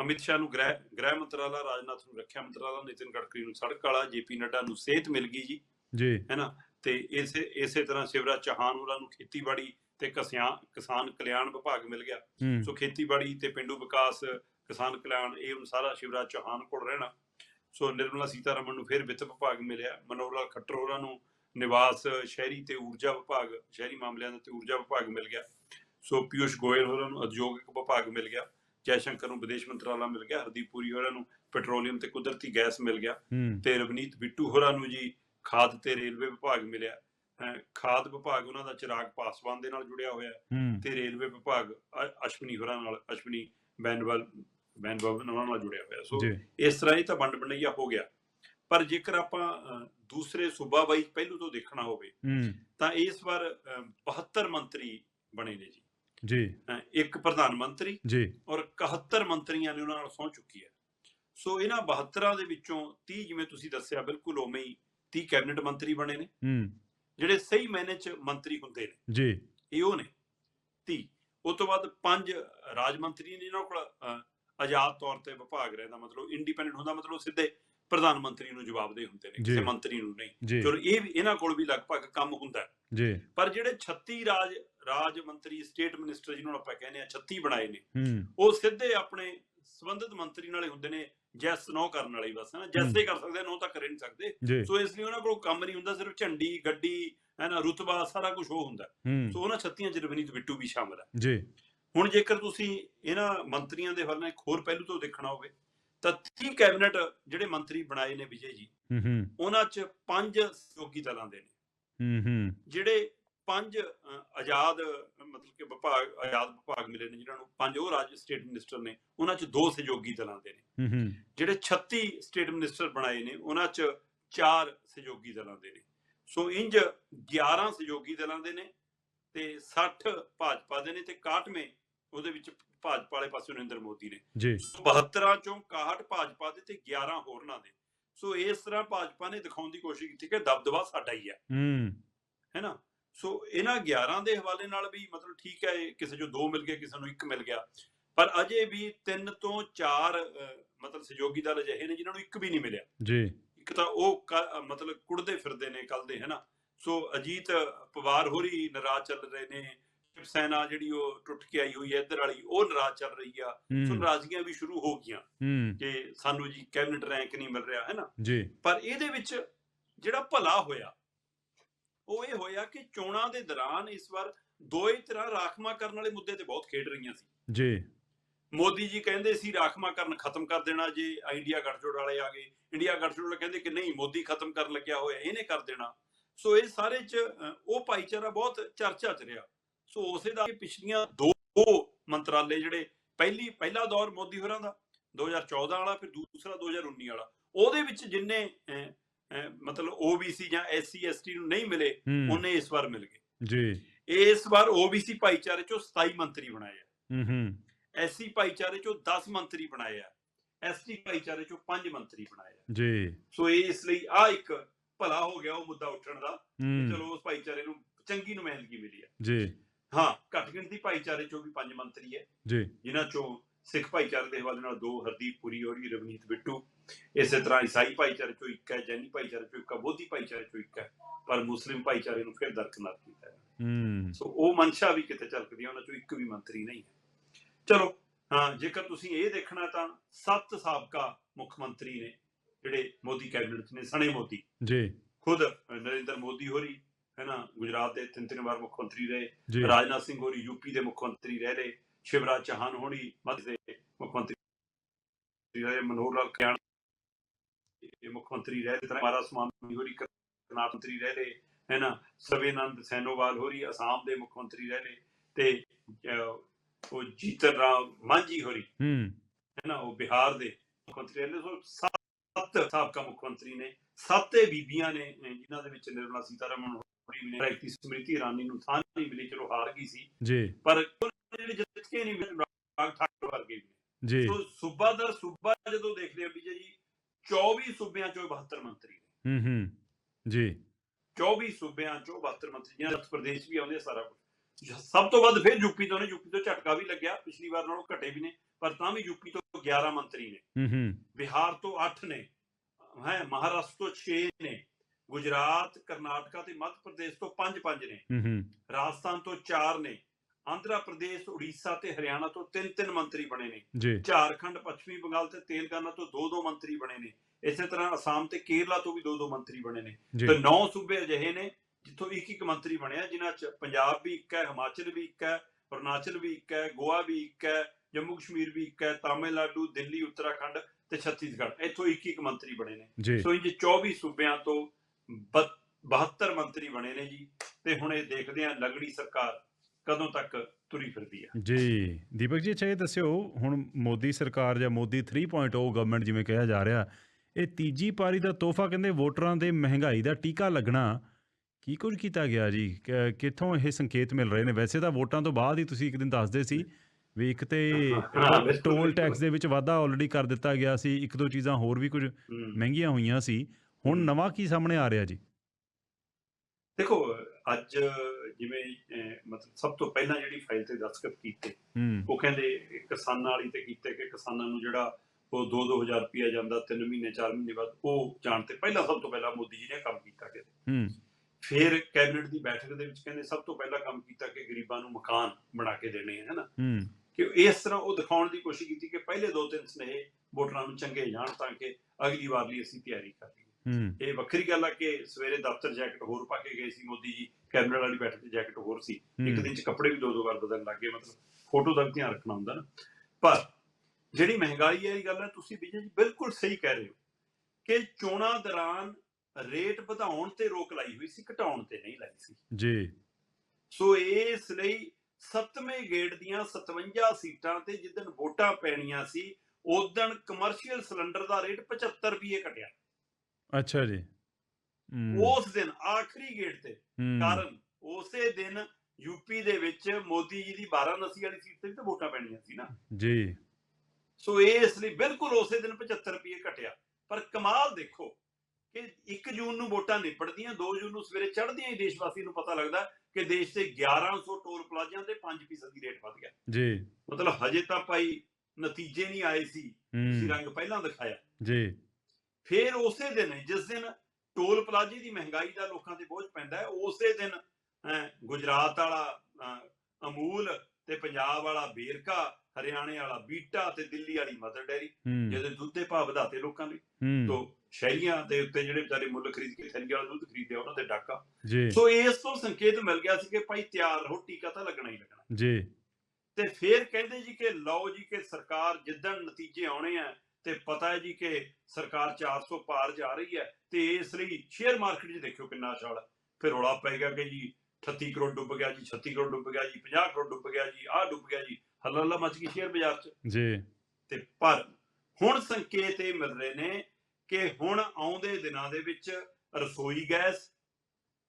ਅਮਿਤ ਸ਼ਾਹ ਨੂੰ ਗ੍ਰਹਿ ਗ੍ਰਹਿ ਮੰਤਰਾਲਾ ਰਾਜਨਾਥ ਨੂੰ ਰੱਖਿਆ ਮੰਤਰਾਲਾ ਨਿਤਿਨ ਗਡਕਰੀ ਨੂੰ ਸੜਕ ਵਾਲਾ ਜੇਪੀ ਨੱਡਾ ਨੂੰ ਸਿਹਤ ਮਿਲ ਗਈ ਜੀ। ਜੀ। ਹੈਨਾ ਤੇ ਇਸੇ ਇਸੇ ਤਰ੍ਹਾਂ ਸ਼ਿਵਰਾਜ ਚੌਹਾਨ ਹੋਰਾਂ ਨੂੰ ਖੇਤੀਬਾੜੀ ਤੇ ਕਿਸਾਨ ਕਿਸਾਨ ਕਲਿਆਣ ਵਿਭਾਗ ਮਿਲ ਗਿਆ। ਸੋ ਖੇਤੀਬਾੜੀ ਤੇ ਪਿੰਡੂ ਵਿਕਾਸ ਕਿਸਾਨ ਕਲਿਆਣ ਇਹ ਹੁਣ ਸਾਰਾ ਸ਼ਿਵਰਾਜ ਚੌਹਾਨ ਕੋਲ ਰਹਿਣਾ। ਸੋ ਨਿਰਮਲਾ ਸੀਤਾਰਮਨ ਨੂੰ ਫਿਰ ਵਿੱਤ ਵਿਭਾਗ ਮਿਲਿਆ। ਮਨੋਹਰ ਲਾਲ ਖੱਟਰ ਹੋਰਾਂ ਨੂੰ ਨਿਵਾਸ ਸ਼ਹਿਰੀ ਤੇ ਊਰਜਾ ਵਿਭਾਗ ਸ਼ਹਿਰੀ ਮਾਮਲਿਆਂ ਦਾ ਤੇ ਊਰਜਾ ਵਿਭਾਗ ਮਿਲ ਗਿਆ। ਸੋ ਪਿਊਸ਼ ਗੋਇਲ ਹੋਰਾਂ ਨੂੰ ਉਦਯੋਗਿਕ ਵਿਭਾਗ ਮਿਲ ਗਿਆ। ਜੈ ਸ਼ੰਕਰ ਨੂੰ ਵਿਦੇਸ਼ ਮੰਤਰਾਲਾ ਮਿਲ ਗਿਆ। ਹਰਦੀਪ ਪੁਰੀ ਹੋਰਾਂ ਨੂੰ ਪੈਟਰੋਲੀਅਮ ਤੇ ਕੁਦਰਤੀ ਗੈਸ ਮਿਲ ਗਿਆ। ਤੇ ਰਵਨੀਤ ਬਿੱਟੂ ਹੋਰਾਂ ਨੂੰ ਜੀ ਖਾਦ ਤੇ ਰੇਲਵੇ ਵਿਭਾਗ ਮਿਲਿਆ। ਖਾਦ ਵਿਭਾਗ ਉਹਨਾਂ ਦਾ ਚਿਰਾਗ ਪਾਸਵਾਨ ਦੇ ਨਾਲ ਜੁੜਿਆ ਹੋਇਆ ਤੇ ਰੇਲਵੇ ਵਿਭਾਗ ਅਸ਼ਵਨੀ ਹੋਰਾਂ ਨਾਲ ਅਸ਼ਵਨੀ ਬੈਨਵਲ ਬੈਨਵਲ ਉਹਨਾਂ ਨਾਲ ਜੁੜਿਆ ਹੋਇਆ ਸੋ ਇਸ ਤਰ੍ਹਾਂ ਹੀ ਤਾਂ ਵੰਡ ਵੰਡਈਆ ਹੋ ਗਿਆ। ਪਰ ਜੇਕਰ ਆਪਾਂ ਦੂਸਰੇ ਸੂਬਾ ਬਾਈ ਪਹਿਲੂ ਤੋਂ ਦੇਖਣਾ ਹੋਵੇ ਤਾਂ ਇਸ ਵਾਰ ਅ, 72 ਮੰਤਰੀ ਬਣੇ ਨੇ ਜੀ। ਜੀ। ਇੱਕ ਪ੍ਰਧਾਨ ਮੰਤਰੀ ਜੀ। ਔਰ 71 ਮੰਤਰੀਆਂ ਨੇ ਉਹਨਾਂ ਨਾਲ ਸਹੁੰ ਚੁੱਕੀ ਹੈ। ਸੋ ਇਹਨਾਂ 72 ਦੇ ਵਿੱਚੋਂ 30 ਜਿਵੇਂ ਤੁਸੀਂ ਦੱਸਿਆ ਬਿਲਕੁਲ ਉਵੇਂ ਹੀ 30 ਕੈਬਨਿਟ ਮੰਤਰੀ ਬਣੇ ਨੇ। ਹੂੰ। ਜਿਹੜੇ ਸਹੀ ਮਾਇਨੇ 'ਚ ਮੰਤਰੀ ਹੁੰਦੇ ਨੇ ਜੀ। ਇਹ ਉਹ ਨੇ। 30 ਉਸ ਤੋਂ ਬਾਅਦ ਪੰਜ ਰਾਜ ਮੰਤਰੀ ਨੇ ਇਹਨਾਂ ਕੋਲ ਆਜ਼ਾਦ ਤੌਰ ਤੇ ਵਿਭਾਗ ਰਹਿੰਦਾ ਮਤਲਬ ਇੰਡੀਪੈਂਡੈਂਟ ਹੁੰਦਾ ਮਤਲਬ ਸਿੱਧੇ ਪ੍ਰਧਾਨ ਮੰਤਰੀ ਨੂੰ ਜਵਾਬਦੇ ਹੁੰਦੇ ਨੇ ਕਿਸੇ। ਮੰਤਰੀ ਨੂੰ ਨਹੀਂ। ਚਲੋ ਇਹ ਵੀ ਇਹਨਾਂ ਕੋਲ ਵੀ ਲਗਭਗ ਕੰਮ ਹੁੰਦਾ। ਜੀ। ਪਰ ਜਿਹੜੇ 36 ਰਾਜ ਰਾਜ ਮੰਤਰੀ ਸਟੇਟ ਮਿਨਿਸਟਰ ਜਿਹਨਾਂ ਨੂੰ ਆਪਾਂ ਕਹਿੰਦੇ ਆ 36 ਬਣਾਏ ਨੇ ਉਹ ਸਿੱਧੇ ਆਪਣੇ ਸੰਬੰਧਿਤ ਮੰਤਰੀ ਨਾਲੇ ਹੁੰਦੇ ਨੇ ਜੈਸ ਨੋ ਕਰਨ ਵਾਲੇ ਹੀ ਬਸ ਹੈ। ਨਾ ਜੈਸੇ ਕਰ ਸਕਦੇ ਨੋ ਤਾਂ ਕਰ ਹੀ ਨਹੀਂ ਸਕਦੇ। ਸੋ ਇਸ ਲਈ ਉਹਨਾਂ ਕੋਲ ਕੰਮ ਨਹੀਂ ਹੁੰਦਾ ਸਿਰਫ ਝੰਡੀ ਗੱਡੀ ਹੈ ਨਾ ਰੁਤਬਾ ਸਾਰਾ ਕੁਝ ਉਹ ਹੁੰਦਾ। ਹੂੰ। ਸੋ ਉਹਨਾਂ 36 ਚ ਰਵਨੀਤ ਬਿੱਟੂ ਵੀ ਸ਼ਾਮਲ ਹੈ ਜੀ। ਹੁਣ ਜੇਕਰ ਤੁਸੀਂ ਇਹਨਾਂ ਮੰਤਰੀਆਂ ਦੇ ਵੱਲ ਇੱਕ ਹੋਰ ਪਹਿਲੂ ਤੋਂ ਦੇਖਣਾ ਹੋਵੇ ਤਾਂ 30 ਕੈਬਨਿਟ ਜਿਹੜੇ ਮੰਤਰੀ ਬਣਾਏ ਨੇ ਵਿਜੇ ਜੀ ਹੂੰ ਹੂੰ। ਉਹਨਾਂ 'ਚ ਪੰਜ ਸਹਿਯੋਗੀ ਦਲਾਂ ਦੇ ਨੇ। ਹੂੰ ਹੂੰ। ਜਿਹੜੇ ਪੰਜ ਆਜ਼ਾਦ ਮਤਲਬ ਕਿ ਵਿਭਾਗ ਆਜ਼ਾਦ ਵਿਭਾਗ ਮਿਲੇ ਨੇ ਜਿਹਨਾਂ ਨੂੰ ਪੰਜ ਉਹ ਰਾਜ ਸਟੇਟ ਮਿਨਿਸਟਰ ਨੇ ਉਹਨਾਂ 'ਚ ਦੋ ਸਹਿਯੋਗੀ ਦਲਾਂ ਦੇ ਨੇ। ਹੂੰ ਹੂੰ। ਜਿਹੜੇ 36 ਸਟੇਟ ਮਿਨਿਸਟਰ ਬਣਾਏ ਨੇ ਉਹਨਾਂ 'ਚ ਚਾਰ ਸਹਿਯੋਗੀ ਦਲਾਂ ਦੇ ਨੇ। ਸੋ ਇੰਜ 11 ਸਹਿਯੋਗੀ ਦਲਾਂ ਦੇ ਨੇ ਤੇ 60 ਭਾਜਪਾ ਦੇ ਨੇ ਤੇ 61ਵੇਂ ਉਹਦੇ ਵਿੱਚ ਭਾਜਪਾ ਵਾਲੇ ਪਾਸੇ ਨਰਿੰਦਰ ਮੋਦੀ ਨੇ। ਜੀ। 72 ਚੋਂ 61 ਭਾਜਪਾ ਦੇ ਤੇ 11 ਹੋਰਨਾਂ ਦੇ। ਸੋ ਇਸ ਤਰ੍ਹਾਂ ਭਾਜਪਾ ਨੇ ਦਿਖਾਉਣ ਦੀ ਕੋਸ਼ਿਸ਼ ਕੀਤੀ ਕਿ ਦਬਦਬਾ ਸਾਡਾ ਹੀ ਹੈ। ਹੂੰ ਹੈਨਾ ਸੋ ਇਹਨਾਂ 11 ਦੇ ਹਵਾਲੇ ਨਾਲ ਵੀ ਮਤਲਬ ਠੀਕ ਹੈ ਕਿਸੇ ਚੋਂ ਦੋ ਮਿਲ ਗਏ ਕਿਸੇ ਨੂੰ ਇੱਕ ਮਿਲ ਗਿਆ। ਪਰ ਅਜੇ ਵੀ ਤਿੰਨ ਤੋਂ ਚਾਰ ਮਤਲਬ ਸਹਿਯੋਗੀ ਦਲ ਅਜਿਹੇ ਨੇ ਜਿਨ੍ਹਾਂ ਨੂੰ ਇੱਕ ਵੀ ਨਹੀਂ ਮਿਲਿਆ। ਜੀ। ਇੱਕ ਤਾਂ ਉਹ ਮਤਲਬ ਕੁੜਦੇ ਫਿਰਦੇ ਨੇ ਕੱਲ ਦੇ ਹੈਨਾ। ਸੋ ਅਜੀਤ ਪਵਾਰ ਹੋਰੀ ਨਾਰਾਜ਼ ਚੱਲ ਰਹੇ ਨੇ। ਸ਼ਿਵ ਸੈਨਾ ਜਿਹੜੀ ਉਹ ਟੁੱਟ ਕੇ ਆਈ ਹੋਈ ਹੈ ਇੱਧਰ ਵਾਲੀ ਉਹ ਨਾਰਾਜ਼ ਚੱਲ ਰਹੀ ਆ। ਸੋ ਹੂੰ ਨਾਰਾਜ਼ਗੀਆਂ ਵੀ ਸ਼ੁਰੂ ਹੋ ਗਈਆਂ ਕਿ ਸਾਨੂੰ ਜੀ ਕੈਬਨਿਟ ਰੈਂਕ ਨਹੀਂ ਮਿਲ ਰਿਹਾ ਹੈ ਨਾ ਜੀ। ਪਰ ਇਹਦੇ ਵਿੱਚ ਜਿਹੜਾ ਭਲਾ ਹੋਇਆ ਉਹ ਇਹ ਹੋਇਆ ਕਿ ਚੋਣਾਂ ਦੇ ਦੌਰਾਨ ਇਸ ਵਾਰ ਦੋਏ ਤਰ੍ਹਾਂ ਰਾਖਮਾ ਕਰਨ ਵਾਲੇ ਮੁੱਦੇ ਤੇ ਬਹੁਤ ਖੇਡ ਰਹੀਆਂ ਸੀ। ਜੀ। ਮੋਦੀ ਜੀ ਕਹਿੰਦੇ ਸੀ ਰਾਖਮਾ ਕਰਨ ਖਤਮ ਕਰ ਦੇਣਾ ਜੇ ਇੰਡੀਆ ਗੱਠਜੋੜ ਵਾਲੇ ਆ ਗਏ। ਇੰਡੀਆ ਗੱਠਜੋੜ ਵਾਲੇ ਕਹਿੰਦੇ ਕਿ ਨਹੀਂ ਮੋਦੀ ਖਤਮ ਕਰਨ ਲੱਗਿਆ ਹੋਇਆ ਇਹਨੇ ਕਰ ਦੇਣਾ। ਸੋ ਇਹ ਸਾਰੇ ਚ ਉਹ ਭਾਈਚਾਰਾ ਬਹੁਤ ਚਰਚਾ ਚ ਰਿਹਾ। ਸੋ ਉਸੇ ਦਾ ਪਿਛਲੀਆਂ ਦੋ ਮੰਤਰਾਲੇ ਜਿਹੜੇ ਪਹਿਲੀ ਪਹਿਲਾ ਦੌਰ ਮੋਦੀ ਹੋਰਾਂ ਦਾ 2014 ਵਾਲਾ ਫਿਰ ਦੂਸਰਾ 2019 ਵਾਲਾ ਉਹਦੇ ਵਿੱਚ ਜਿੰਨੇ ਮਤਲਬ OBC ਜਾਂ SC ST ਨੂੰ ਨਹੀਂ ਮਿਲੇ ਉਹਨੇ ਇਸ ਵਾਰ ਮਿਲ ਗਏ। ਜੀ। ਇਸ ਵਾਰ OBC ਭਾਈਚਾਰੇ ਚੋਂ 27 ਮੰਤਰੀ ਬਣਾਏ ਆ। ਹੂੰ ਹੂੰ। ਐਸਸੀ ਭਾਈਚਾਰੇ ਚੋਂ 10 ਮੰਤਰੀ ਬਣਾਏ ਆ। ਐਸਟੀ ਭਾਈਚਾਰੇ ਚੋਂ 5 ਮੰਤਰੀ ਬਣਾਏ ਆ। ਜੀ। ਸੋ ਇਹ ਇਸ ਲਈ ਆ ਇੱਕ ਭਲਾ ਹੋ ਗਿਆ ਉਹ ਮੁੱਦਾ ਉੱਠਣ ਦਾ ਚਲੋ ਉਸ ਭਾਈਚਾਰੇ ਨੂੰ ਚੰਗੀ ਨੁਮਾਇੰਦਗੀ ਮਿਲੀ ਆ। ਜੀ। ਹਾਂ ਘੱਟ ਗਿਣਤੀ ਭਾਈਚਾਰੇ ਚੋਂ ਵੀ 5 ਮੰਤਰੀ ਹੈ ਜੀ। ਜਿਨ੍ਹਾਂ ਚੋਂ ਸਿੱਖ ਭਾਈਚਾਰੇ ਦੇ ਹਵਾਲੇ ਨਾਲ ਦੋ ਹਰਦੀਪ ਪੁਰੀ ਹੋਰੀ ਰਵਨੀਤ ਬਿੱਟੂ। ਇਸੇ ਤਰ੍ਹਾਂ ਈਸਾਈ ਭਾਈਚਾਰੇ ਚੋਂ ਇੱਕ ਹੈ ਜੈਨੀ ਭਾਈਚਾਰੇ ਚੋਂ ਇੱਕ ਹੈ ਬੋਧੀ ਭਾਈਚਾਰੇ ਚੋਂ ਇੱਕ ਹੈ ਪਰ ਮੁਸਲਿਮ ਭਾਈਚਾਰੇ ਨੂੰ ਫਿਰ ਦਰਕਨਾਰ ਕੀਤਾ ਹੈ। ਹੂੰ। ਸੋ ਉਹ ਮਨਸ਼ਾ ਵੀ ਕਿਤੇ ਝਲਕਦੀ ਆ ਉਹਨਾਂ ਚੋਂ ਇੱਕ ਵੀ ਮੰਤਰੀ ਨਹੀਂ ਹੈ। ਚਲੋ ਹਾਂ ਜੇਕਰ ਤੁਸੀਂ ਇਹ ਦੇਖਣਾ ਤਾਂ ਸੱਤ ਸਾਬਕਾ ਮੁੱਖ ਮੰਤਰੀ ਨੇ ਜਿਹੜੇ ਮੋਦੀ ਕੈਬਨਿਟ 'ਚ ਨੇ ਸਣੇ ਮੋਦੀ। ਜੀ। ਖੁਦ ਨਰਿੰਦਰ ਮੋਦੀ ਹੋਰੀ ਹੈ ਨਾ ਗੁਜਰਾਤ ਦੇ ਤਿੰਨ ਤਿੰਨ ਵਾਰ ਮੁੱਖ ਮੰਤਰੀ ਰਹੇ। ਰਾਜਨਾਥ ਸਿੰਘ ਹੋਰੀ ਯੂਪੀ ਦੇ ਮੁੱਖ ਮੰਤਰੀ ਰਹੇ ਨੇ ਸ਼ਿਵਰਾਜ ਚੌਹਾਨ ਹੋਣੀ ਮੱਧ ਦੇ ਮੁੱਖ ਮੰਤਰੀ ਰਹੇ ਮਨੋਹਰ ਲਾਲ ਖਿਆਣ ਇਹ ਮੁੱਖ ਮੰਤਰੀ ਰਹੇ ਤਰ੍ਹਾਂ ਮਾਰਾ ਸਮਾਮੀ ਹੋਰੀ ਕਰਨਾਟਕ ਮੰਤਰੀ ਰਹੇ ਨੇ ਹੈ ਨਾ ਸਰਵੇਨੰਦ ਸੈਨੋਵਾਲ ਹੋਰੀ ਅਸਾਮ ਦੇ ਮੁੱਖ ਮੰਤਰੀ ਰਹੇ ਨੇ ਤੇ ਉਹ ਜੀਤਨ ਰਾਮ ਮਾਂਝੀ ਹੋਰੀ ਹੂੰ। ਹੈ ਨਾ ਉਹ ਬਿਹਾਰ ਦੇ ਮੁੱਖ ਮੰਤਰੀ ਰਹੇ ਨੇ। ਸੋ ਸੱਤ ਸਾਬਕਾ ਮੁੱਖ ਮੰਤਰੀ ਨੇ ਸੱਤੇ ਬੀਬੀਆਂ ਨੇ ਜਿਨ੍ਹਾਂ ਦੇ ਵਿੱਚ ਨਿਰਮਲਾ ਸੀਤਾਰਮਨ ਹੋਰੀ ਵੀ ਨੇ ਸਮ੍ਰਿਤੀ ਇਰਾਨੀ ਨੂੰ ਥਾਂ ਨਹੀਂ ਮਿਲੀ ਚਲੋ ਹਾਰ ਗਈ ਸੀ। ਜੀ। ਪਰ ਜਿਹੜੇ ਜਿੱਤ ਕੇ ਨਹੀਂ ਰਾਗ ਠਾਕੁਰ ਵਰਗੇ ਵੀ। ਜੀ। ਸੋ ਸੂਬਾ ਦਰ ਸੂਬਾ ਜਦੋਂ ਦੇਖਦੇ ਆ ਵਿਜੇ ਜੀ 24 ਸੂਬਿਆਂ ਚੋਂ 72 ਮੰਤਰੀ ਹੂੰ ਹੂੰ। ਜੀ। 24 ਸੂਬਿਆਂ ਚੋਂ 72 ਮੰਤਰੀ ਜਿਹਨਾਂ ਉੱਤਰ ਪ੍ਰਦੇਸ਼ ਵੀ ਆਉਂਦੇ ਸਾਰਾ ਕੁਝ ਸਭ ਤੋਂ ਵੱਧ ਫਿਰ ਯੂਪੀ ਤੋਂ ਨੇ। ਯੂਪੀ ਤੋਂ ਝਟਕਾ ਵੀ ਲੱਗਿਆ ਪਿਛਲੀ ਵਾਰ ਨਾਲੋਂ ਘਟੇ ਵੀ ਨੇ ਪਰ ਤਾਂ ਵੀ ਯੂਪੀ ਤੋਂ 11 ਮੰਤਰੀ ਨੇ। ਹੂੰ ਹੂੰ। ਬਿਹਾਰ ਤੋਂ 8 ਨੇ ਹੈ ਮਹਾਰਾਸ਼ਟਰ ਤੋਂ 6 ਨੇ ਗੁਜਰਾਤ ਕਰਨਾਟਕਾ ਤੇ ਮੱਧ ਪ੍ਰਦੇਸ਼ ਤੋਂ 5-5 ਨੇ। ਹੂੰ ਹੂੰ। ਰਾਜਸਥਾਨ ਤੋਂ 4 ਨੇ ਆਂਧਰਾ ਪ੍ਰਦੇਸ਼ ਉੜੀਸਾ ਤੇ ਹਰਿਆਣਾ ਤੋਂ 3-3 ਮੰਤਰੀ ਬਣੇ ਨੇ। ਝਾਰਖੰਡ ਪੱਛਮੀ ਬੰਗਾਲ ਤੇ ਤੇਲੰਗਾਨਾ ਤੋਂ 2-2 ਮੰਤਰੀ ਬਣੇ ਨੇ। ਇਸੇ ਤਰ੍ਹਾਂ ਅਸਾਮ ਤੇ ਕੇਰਲਾ ਤੋਂ ਵੀ 2-2 ਮੰਤਰੀ ਬਣੇ ਨੇ। ਤੇ 9 ਸੂਬੇ ਅਜਿਹੇ ਨੇ ਜਿੱਥੋਂ ਇੱਕ ਇੱਕ ਮੰਤਰੀ ਬਣਿਆ ਜਿਨ੍ਹਾਂ 'ਚ ਪੰਜਾਬ ਵੀ ਇੱਕ ਹੈ ਹਿਮਾਚਲ ਵੀ ਇੱਕ ਹੈ ਅਰੁਣਾਚਲ ਵੀ ਇੱਕ ਹੈ ਗੋਆ ਵੀ ਇੱਕ ਹੈ ਜੰਮੂ ਕਸ਼ਮੀਰ ਵੀ ਇੱਕ ਹੈ ਤਾਮਿਲਨਾਡੂ ਦਿੱਲੀ ਉੱਤਰਾਖੰਡ ਤੇ ਛੱਤੀਸਗੜ੍ਹ। ਇੱਥੋਂ ਇੱਕ ਇੱਕ ਮੰਤਰੀ ਬਣੇ ਨੇ। ਸੋ ਇੰਜ 24 ਸੂਬਿਆਂ ਤੋਂ ਬ- 72 ਮੰਤਰੀ ਬਣੇ ਨੇ ਜੀ। ਤੇ ਹੁਣ ਇਹ ਦੇਖਦੇ ਆ ਲੰਗੜੀ ਸਰਕਾਰ ਕਦੋਂ ਤੱਕ ਤੁਰੀ ਫਿਰਦੀ ਹੈ ਜੀ ਦੀਪਕ ਜੀ ਅੱਛਾ ਇਹ ਦੱਸਿਓ ਹੁਣ ਮੋਦੀ ਸਰਕਾਰ ਜਾਂ ਮੋਦੀ 3.0 ਗਵਰਨਮੈਂਟ ਜਿਵੇਂ ਕਿਹਾ ਜਾ ਰਿਹਾ ਇਹ ਤੀਜੀ ਪਾਰੀ ਦਾ ਤੋਹਫਾ ਕਹਿੰਦੇ ਵੋਟਰਾਂ ਦੇ ਮਹਿੰਗਾਈ ਦਾ ਟੀਕਾ ਲੱਗਣਾ ਕੀ ਕੁਝ ਕੀਤਾ ਗਿਆ ਜੀ ਕਿੱਥੋਂ ਇਹ ਸੰਕੇਤ ਮਿਲ ਰਹੇ ਨੇ ਵੈਸੇ ਤਾਂ ਵੋਟਾਂ ਤੋਂ ਬਾਅਦ ਹੀ ਤੁਸੀਂ ਇੱਕ ਦਿਨ ਦੱਸਦੇ ਸੀ ਵੀ ਇੱਕ ਤੇ ਟੋਲ। ਟੈਕਸ ਦੇ ਵਿੱਚ ਵਾਧਾ ਆਲਰੇਡੀ ਕਰ ਦਿੱਤਾ ਗਿਆ ਸੀ ਇੱਕ ਦੋ ਚੀਜ਼ਾਂ ਹੋਰ ਵੀ ਕੁਝ। ਮਹਿੰਗੀਆਂ ਹੋਈਆਂ ਸੀ ਹੁਣ। ਨਵਾਂ ਕੀ ਸਾਹਮਣੇ ਆ ਰਿਹਾ ਜੀ ਦੇਖੋ ਅੱਜ ਜਿਵੇਂ ਮਤਲਬ ਸਭ ਤੋਂ ਪਹਿਲਾਂ ਜਿਹੜੀ ਫਾਈਲ ਤੇ ਦਸਤਖਤ ਕੀਤੇ ਉਹ ਕਹਿੰਦੇ ਕਿਸਾਨਾਂ ਵਾਲੀ ਤੇ ਕੀਤੇ ਕਿ ਕਿਸਾਨਾਂ ਨੂੰ ਜਿਹੜਾ ਉਹ 2-2000 ਰੁਪਇਆ ਜਾਂਦਾ 3 ਮਹੀਨੇ 4 ਮਹੀਨੇ ਬਾਅਦ ਉਹ ਜਾਣ ਤੇ ਪਹਿਲਾਂ ਸਭ ਤੋਂ ਪਹਿਲਾਂ ਮੋਦੀ ਜੀ ਨੇ ਕੰਮ ਕੀਤਾ ਹੂੰ। ਫਿਰ ਕੈਬਨਿਟ ਦੀ ਬੈਠਕ ਦੇ ਵਿੱਚ ਕਹਿੰਦੇ ਸਭ ਤੋਂ ਪਹਿਲਾਂ ਕੰਮ ਕੀਤਾ ਕਿ ਗਰੀਬਾਂ ਨੂੰ ਮਕਾਨ ਬਣਾ ਕੇ ਦੇਣੇ ਹੈ। ਨਾ ਕਿ ਇਸ ਤਰ੍ਹਾਂ ਉਹ ਦਿਖਾਉਣ ਦੀ ਕੋਸ਼ਿਸ਼ ਕੀਤੀ ਕਿ ਪਹਿਲੇ ਦੋ ਤਿੰਨ ਸਨੇਹ ਵੋਟਰਾਂ ਨੂੰ ਚੰਗੇ ਜਾਣ ਤਾਂ ਕਿ ਅਗਲੀ ਵਾਰ ਲਈ ਅਸੀਂ ਤਿਆਰੀ ਕਰ ਲਈਏ। ਇਹ ਵੱਖਰੀ ਗੱਲ ਆ ਕਿ ਸਵੇਰੇ ਦਫ਼ਤਰ ਜੈਕਟ ਹੋਰ ਪਾ ਕੇ ਗਏ ਸੀ ਮੋਦੀ ਜੀ ਕੈਬਨਿਟ ਵਾਲੀ ਬੈਠਕ 'ਚ ਜੈਕਟ ਹੋਰ ਸੀ। ਇੱਕ ਦਿਨ 'ਚ ਕੱਪੜੇ ਵੀ ਦੋ ਦੋ ਵਾਰ ਬਦਲਣ ਲੱਗੇ ਮਤਲਬ ਫੋਟੋ ਦਾ ਧਿਆਨ ਰੱਖਣਾ ਹੁੰਦਾ ਨਾ। ਪਰ ਜਿਹੜੀ ਮਹਿੰਗਾਈ ਹੈ ਇਹ ਗੱਲ ਹੈ ਤੁਸੀਂ ਵਿਜੇ ਜੀ ਬਿਲਕੁਲ ਸਹੀ ਕਹਿ ਰਹੇ ਹੋ ਕਿ ਚੋਣਾਂ ਦੌਰਾਨ ਰੇਟ ਵਧਾਉਣ ਤੇ ਰੋਕ ਲਾਈ ਹੋਈ ਸੀ ਘਟਾਉਣ ਤੇ ਨਹੀਂ ਲਾਈ ਸੀ। ਜੀ। ਸੋ ਇਸ ਲਈ ਸੱਤਵੇਂ ਗੇੜ ਦੀਆਂ 57 ਸੀਟਾਂ ਤੇ ਜਿੱਦਣ ਵੋਟਾਂ ਪੈਣੀਆਂ ਸੀ ਉਦਣ ਕਮਰਸ਼ੀਅਲ ਸਿਲੰਡਰ ਦਾ ਰੇਟ 75 ਰੁਪਏ ਘਟਿਆ। ਅੱਛਾ ਜੀ। ਉਸ ਦਿਨ ਆਖਰੀ ਗੇੜ ਤੇ ਕਾਰਨ ਉਸੇ ਦਿਨ ਯੂਪੀ ਦੇ ਵਿੱਚ ਮੋਦੀ ਜੀ ਦੀ 12 ਨਸੀ ਵਾਲੀ ਸੀਟ ਤੇ ਵੀ ਤਾਂ ਵੋਟਾਂ ਪੈਣੀਆਂ ਸੀ ਨਾ। ਜੀ। ਸੋ ਇਹ ਇਸ ਲਈ ਬਿਲਕੁਲ ਉਸੇ ਦਿਨ 75 ਰੁਪਏ ਘਟਿਆ। ਪਰ ਕਮਾਲ ਦੇਖੋ ਕਿ 1 ਜੂਨ ਨੂੰ ਵੋਟਾਂ ਨਿਪਟਦੀਆਂ 2 ਜੂਨ ਨੂੰ ਸਵੇਰੇ ਚੜ੍ਹਦੀਆਂ ਹੀ ਦੇਸ਼ ਵਾਸੀ ਨੂੰ ਪਤਾ ਲੱਗਦਾ ਕਿ ਦੇਸ਼ ਦੇ 1100 ਟੋਲ ਪਲਾਜ਼ਿਆਂ ਤੇ 5% ਦੀ ਰੇਟ ਵੱਧ ਗਿਆ। ਜੀ। ਮਤਲਬ ਹਜੇ ਤਾਂ ਭਾਈ ਨਤੀਜੇ ਨਹੀਂ ਆਏ ਸੀ ਤੁਸੀਂ ਹੂੰ ਰੰਗ ਪਹਿਲਾਂ ਦਿਖਾਇਆ। ਜੀ। ਫਿਰ ਉਸੇ ਦਿਨ ਜਿਸ ਦਿਨ ਟੋਲ ਪਲਾਜ਼ੇ ਦੀ ਮਹਿੰਗਾਈ ਦਾ ਲੋਕਾਂ ਤੇ ਬੋਝ ਪੈਂਦਾ ਹੈ। ਉਸੇ ਦਿਨ ਗੁਜਰਾਤ ਵਾਲਾ ਅਮੂਲ ਤੇ ਪੰਜਾਬ ਵਾਲਾ ਬੇਰਕਾ ਹਰਿਆਣੇ ਵਾਲਾ ਬੀਟਾ ਤੇ ਦਿੱਲੀ ਵਾਲੀ ਮਦਰ ਡੈਰੀ ਜਿਹਦੇ ਦੁੱਧ ਦੇ ਭਾਅ ਵਧਾਤੇ ਲੋਕਾਂ ਨੇ ਹੂੰ। ਤੋਂ ਸ਼ਹਿਰੀਆਂ ਦੇ ਉੱਤੇ ਜਿਹੜੇ ਵਿਚਾਰੇ ਮੁੱਲ ਖਰੀਦ ਕੇ ਥੈਲੀਆਂ ਵਾਲਾ ਦੁੱਧ ਖਰੀਦਦੇ ਉਹਨਾਂ ਤੇ ਡਾਕਾ। ਸੋ ਇਸ ਤੋਂ ਸੰਕੇਤ ਮਿਲ ਗਿਆ ਸੀ ਕਿ ਭਾਈ ਤਿਆਰ ਰਹੋ ਟੀਕਾ ਤਾਂ ਲੱਗਣਾ ਹੀ ਲੱਗਣਾ। ਜੀ। ਤੇ ਫਿਰ ਕਹਿੰਦੇ ਜੀ ਕਿ ਲਓ ਜੀ ਕਿ ਸਰਕਾਰ ਜਿੱਦਣ ਨਤੀਜੇ ਆਉਣੇ ਆ ਤੇ ਪਤਾ ਹੈ ਜੀ ਕਿ ਸਰਕਾਰ 400 ਪਾਰ ਜਾ ਰਹੀ ਹੈ ਤੇ ਇਸ ਲਈ ਸ਼ੇਅਰ ਮਾਰਕੀਟ 'ਚ ਦੇਖਿਓ ਕਿੰਨਾ ਛਾਲ ਫਿਰ ਰੌਲਾ ਪੈ ਗਿਆ ਕਿ ਜੀ 38 ਕਰੋੜ ਡੁੱਬ ਗਿਆ ਜੀ 36 ਕਰੋੜ ਡੁੱਬ ਗਿਆ ਜੀ 50 ਕਰੋੜ ਡੁੱਬ ਗਿਆ ਜੀ ਆਹ ਡੁੱਬ ਗਿਆ ਜੀ ਹੱਲਾ ਹੱਲਾ ਮਚ ਗਈ ਸ਼ੇਅਰ ਬਾਜ਼ਾਰ 'ਚ। ਜੀ। ਤੇ ਪਰ ਹੁਣ ਸੰਕੇਤ ਇਹ ਮਿਲ ਰਹੇ ਨੇ ਕਿ ਹੁਣ ਆਉਂਦੇ ਦਿਨਾਂ ਦੇ ਵਿੱਚ ਰਸੋਈ ਗੈਸ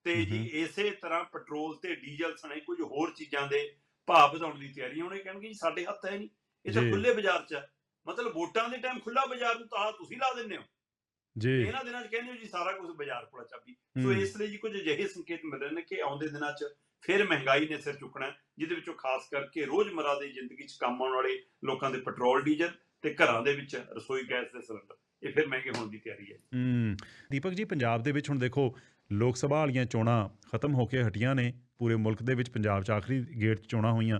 ਤੇ ਜੀ। ਇਸੇ ਤਰ੍ਹਾਂ ਪੈਟਰੋਲ ਤੇ ਡੀਜ਼ਲ ਸਣੇ ਕੁਝ ਹੋਰ ਚੀਜ਼ਾਂ ਦੇ ਭਾਅ ਵਧਾਉਣ ਦੀ ਤਿਆਰੀ ਹੋਣੇ ਕਹਿਣਗੇ ਜੀ ਸਾਡੇ ਹੱਥ ਹੈ ਨਹੀਂ। ਇਹ ਤਾਂ। ਖੁੱਲੇ ਬਾਜ਼ਾਰ 'ਚ ਹੈ। ਮਤਲਬ ਵੋਟਾਂ ਦੇ ਟਾਈਮ ਖੁੱਲਾ ਬਾਜ਼ਾਰ ਨੂੰ ਤਾਂ ਤੁਸੀਂ ਲਾ ਦਿੰਦੇ ਹੋ। ਜੀ। ਇਹਨਾਂ ਦਿਨਾਂ 'ਚ ਕਹਿੰਦੇ ਹੋ ਜੀ ਸਾਰਾ ਕੁਝ ਬਾਜ਼ਾਰ ਕੋਲ ਚਾਬੀ। ਸੋ ਇਸ ਲਈ ਜੀ ਕੁਝ ਅਜਿਹੇ ਸੰਕੇਤ ਮਿਲ ਰਹੇ ਨੇ ਕਿ ਆਉਂਦੇ ਦਿਨਾਂ 'ਚ ਫਿਰ ਮਹਿੰਗਾਈ ਨੇ ਸਿਰ ਚੁੱਕਣਾ ਜਿਹਦੇ ਵਿੱਚੋਂ ਖਾਸ ਕਰਕੇ ਰੋਜ਼ਮਰਾ ਦੀ ਜ਼ਿੰਦਗੀ 'ਚ ਕੰਮ ਆਉਣ ਵਾਲੇ ਲੋਕਾਂ ਦੇ ਪੈਟਰੋਲ ਡੀਜ਼ਲ ਤੇ ਘਰਾਂ ਦੇ ਵਿੱਚ ਰਸੋਈ ਗੈਸ ਦੇ ਸਿਲੰਡਰ। ਇਹ ਫਿਰ ਮਹਿੰਗੇ ਹੋਣ ਦੀ ਤਿਆਰੀ ਹੈ। ਹੂੰ। ਦੀਪਕ ਜੀ ਪੰਜਾਬ ਦੇ ਵਿੱਚ ਹੁਣ ਦੇਖੋ ਲੋਕ ਸਭਾ ਵਾਲੀਆਂ ਚੋਣਾਂ ਖਤਮ ਹੋ ਕੇ ਹਟੀਆਂ ਨੇ। ਪੂਰੇ ਮੁਲਕ ਦੇ ਵਿੱਚ ਪੰਜਾਬ 'ਚ ਆਖਰੀ ਗੇੜ 'ਚ ਚੋਣਾਂ ਹੋਈਆਂ।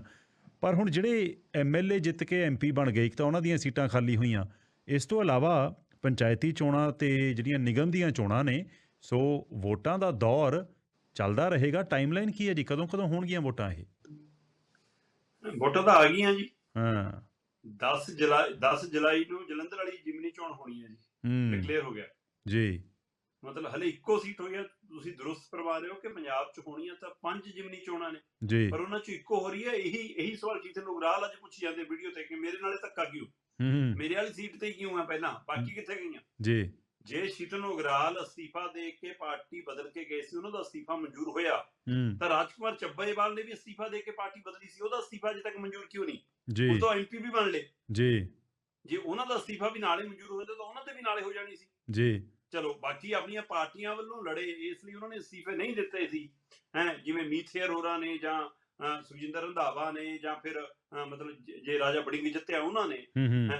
ਪਰ ਹੁਣ ਜਿਹੜੇ ਐਮਐਲਏ ਜਿੱਤ ਕੇ ਐਮਪੀ ਬਣ ਗਏ ਇੱਕ ਤਾਂ ਉਹਨਾਂ ਦੀਆਂ ਸੀਟਾਂ ਖਾਲੀ ਹੋਈਆਂ। ਇਸ ਤੋਂ ਇਲਾਵਾ ਪੰਚਾਇਤੀ ਚੋਣਾਂ ਤੇ ਜਿਹੜੀਆਂ ਨਿਗਮ ਦੀਆਂ ਚੋਣਾਂ ਨੇ ਸੋ ਵੋਟਾਂ ਦਾ ਦੌਰ ਚੱਲਦਾ ਰਹੇਗਾ। ਟਾਈਮਲਾਈਨ ਕੀ ਹੈ ਜੀ? ਕਦੋਂ ਕਦੋਂ ਹੋਣਗੀਆਂ ਵੋਟਾਂ ਇਹ? ਵੋਟਾਂ ਤਾਂ ਆ ਗਈਆਂ ਜੀ। ਹਾਂ। 10 ਜੁਲਾਈ 10 ਜੁਲਾਈ ਨੂੰ ਜਲੰਧਰ ਵਾਲੀ ਜਿਮਨੀ ਚੋਣ ਹੋਣੀ ਹੈ ਜੀ। ਹੂੰ। ਡਿਕਲੇਅਰ ਹੋ ਗਿਆ। ਜੀ। ਮਤਲਬ ਹਲੇ ਇੱਕੋ ਸੀਟ ਹੋਈ ਹੈ ਤੁਸੀਂ ਦਰੁਸਤ ਕਰਵਾ ਰਹੇ ਹੋ ਕਿ ਪੰਜਾਬ 'ਚ ਹੋਣੀਆਂ ਤਾਂ ਪੰਜ ਜਿਮਨੀ ਚੋਣਾਂ ਨੇ। ਜੀ। ਪਰ ਉਹਨਾਂ 'ਚ ਇੱਕੋ ਹੋ ਰਹੀ ਹੈ ਇਹੀ ਇਹੀ ਸਵਾਲ ਜੀਤਨ ਲੋਗਰਾਲ ਅੱਜ ਪੁੱਛੀ ਜਾਂਦੇ ਵੀਡੀਓ ਤੇ ਕਿ ਮੇਰੇ ਨਾਲੇ ਧੱਕਾ ਕਿਉਂ? ਹੂੰ ਮੇਰੇ ਵਾਲੀ ਸੀਟ ਤੇ ਕਿਉਂ ਹੈ ਪਹਿਲਾਂ? ਬਾਕੀ ਕਿੱਥੇ ਗਈਆਂ? ਜੀ। ਜੇ ਸ਼ੀਤਨ ਉਗਰਾਲ ਅਸਤੀਫਾ ਦੇ ਕੇ ਪਾਰਟੀ ਬਦਲ ਕੇ ਗਏ ਸੀ ਉਹਨਾਂ ਦਾ ਅਸਤੀਫਾ ਮਨਜ਼ੂਰ ਹੋਇਆ। ਤਾਂ ਰਾਜਕੁਮਾਰ ਚੱਬੇਵਾਲ ਨੇ ਵੀ ਅਸਤੀਫਾ ਦੇ ਕੇ ਪਾਰਟੀ ਬਦਲੀ ਸੀ ਉਹਦਾ ਅਸਤੀਫਾ ਅਜੇ ਤੱਕ ਮਨਜ਼ੂਰ ਕਿਉਂ ਨਹੀਂ? ਜੀ। ਉਹ ਤਾਂ ਐਮਪੀ ਵੀ ਬਣ ਲਏ। ਜੀ। ਜੇ ਉਹਨਾਂ ਦਾ ਅਸਤੀਫਾ ਵੀ ਨਾਲੇ ਮਨਜ਼ੂਰ ਹੋ ਜਾਂਦਾ ਤਾਂ ਉਹਨਾਂ ਤੇ ਵੀ ਨਾਲੇ ਹੋ ਜਾਣੀ ਸੀ। ਜੀ। ਚਲੋ ਬਾਕੀ ਆਪਣੀਆਂ ਪਾਰਟੀਆਂ ਵੱਲੋਂ ਲੜੇ ਇਸ ਲਈ ਉਹਨਾਂ ਨੇ ਅਸਤੀਫੇ ਨਹੀਂ ਦਿੱਤੇ ਸੀ। ਹੈ ਜਿਵੇਂ ਮੀਥੇਰ ਹੋਰਾਂ ਨੇ ਜਾਂ ਅਹ, ਸੁਖਜਿੰਦਰ ਰੰਧਾਵਾ ਨੇ ਜਾਂ ਫਿਰ ਮਤਲਬ ਜੇ- ਰਾਜਾ ਬੜਿੰਗ ਜਿੱਤਿਆ ਉਹਨਾਂ ਨੇ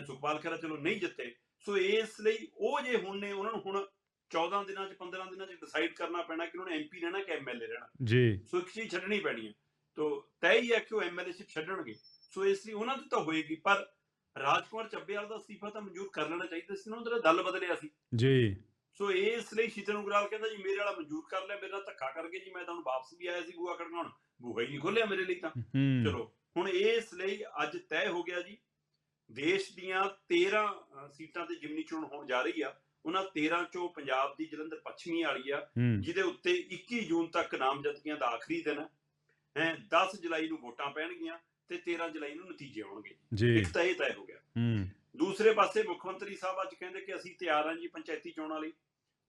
ਸੁਖਪਾਲ ਖਹਿਰਾ ਚਲੋ ਨਹੀਂ ਜਿੱਤੇ। ਸੋ ਇਸ ਲਈ ਉਹ ਜੇ ਹੁਣ ਨੇ ਉਹਨਾਂ ਨੂੰ ਹੁਣ 14 ਦਿਨਾਂ ਚ 15 ਦਿਨਾਂ ਚ ਡਿਸਾਈਡ ਕਰਨਾ ਪੈਣਾ ਕਿ ਉਹਨਾਂ ਨੇ ਐਮਪੀ ਰਹਿਣਾ ਕਿ ਐਮਐਲਏ ਰਹਿਣਾ। ਜੀ। ਸੋ ਇੱਕ ਚੀਜ਼ ਛੱਡਣੀ ਪੈਣੀ ਹੈ। ਤੋ ਤੈਅ ਹੀ ਹੈ ਕਿ ਉਹ ਐਮਐਲਏਸ਼ਿਪ ਛੱਡਣਗੇ। ਸੋ ਇਸ ਲਈ ਉਹਨਾਂ ਦੀ ਤਾਂ ਹੋਏਗੀ ਪਰ ਰਾਜਕੁਮਾਰ ਚੱਬੇਵਾਲ ਦਾ ਅਸਤੀਫਾ ਤਾਂ ਮਨਜ਼ੂਰ ਕਰ ਲੈਣਾ ਚਾਹੀਦਾ ਸੀ ਉਹਨਾਂ ਦਾ ਦਲ ਬਦਲਿਆ ਸੀ। ਜੀ। ਸੋ ਇਸ ਲਈ ਸ਼ੀਤਨ ਉਗਰਾਲ ਕਹਿੰਦਾ ਜੀ ਮੇਰੇ ਵਾਲਾ ਮਨਜ਼ੂਰ ਕਰ ਲਿਆ ਮੇਰੇ ਨਾਲ ਧੱਕਾ ਕਰਕੇ ਜੀ ਮੈਂ ਤੁਹਾਨੂੰ ਵਾਪਸ ਵੀ ਆਇਆ ਸੀ ਬੂਆ ਖੜਕਾਉਣ ਬੂਹਾ ਹੀ ਨਹੀਂ ਖੋਲਿਆ ਮੇਰੇ ਲਈ ਤਾਂ। ਚਲੋ ਹੁਣ ਇਸ ਲਈ ਅੱਜ ਤੈਅ ਹੋ ਗਿਆ ਜੀ ਦੇਸ਼ ਦੀਆਂ 13 ਅ, ਸੀਟਾਂ ਤੇ ਜਿਮਨੀ ਚੋਣ ਹੋਣ ਜਾ ਰਹੀ ਆ ਉਹਨਾਂ 13 ਚੋਂ ਪੰਜਾਬ ਦੀ ਜਲੰਧਰ ਪੱਛਮੀ ਵਾਲੀ ਆ ਜਿਹਦੇ ਉੱਤੇ 21 ਜੂਨ ਤੱਕ ਨਾਮਜ਼ਦਗੀਆਂ ਦਾ ਆਖਰੀ ਦਿਨ ਹੈ ਹੈਂ, 10 ਜੁਲਾਈ ਨੂੰ ਵੋਟਾਂ ਪੈਣਗੀਆਂ ਤੇ 13 ਜੁਲਾਈ ਨੂੰ ਨਤੀਜੇ ਆਉਣਗੇ। ਇੱਕ ਤਾਂ ਇਹ ਤੈਅ ਹੋ ਗਿਆ। ਹੂੰ। ਦੂਸਰੇ ਪਾਸੇ ਮੁੱਖ ਮੰਤਰੀ ਸਾਹਿਬ ਅੱਜ ਕਹਿੰਦੇ ਕਿ ਅਸੀਂ ਤਿਆਰ ਹਾਂ ਜੀ ਪੰਚਾਇਤੀ ਚੋਣਾਂ ਲਈ।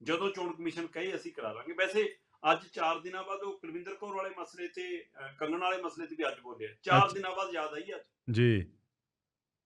ਜਦੋਂ ਚੋਣ ਕਮਿਸ਼ਨ ਕਹੇ ਅਸੀਂ ਕਰਾ ਲਾਂਗੇ। ਵੈਸੇ ਅੱਜ 4 ਦਿਨਾਂ ਬਾਅਦ ਉਹ ਕੁਲਵਿੰਦਰ ਕੌਰ ਵਾਲੇ ਮਸਲੇ ਤੇ ਕੰਗਣ ਵਾਲੇ ਮਸਲੇ ਤੇ ਵੀ ਅੱਜ ਬੋਲਿਆ। 4 ਅੱਛਾ। ਦਿਨਾਂ ਬਾਅਦ ਯਾਦ ਆਈ ਅੱਜ? ਜੀ।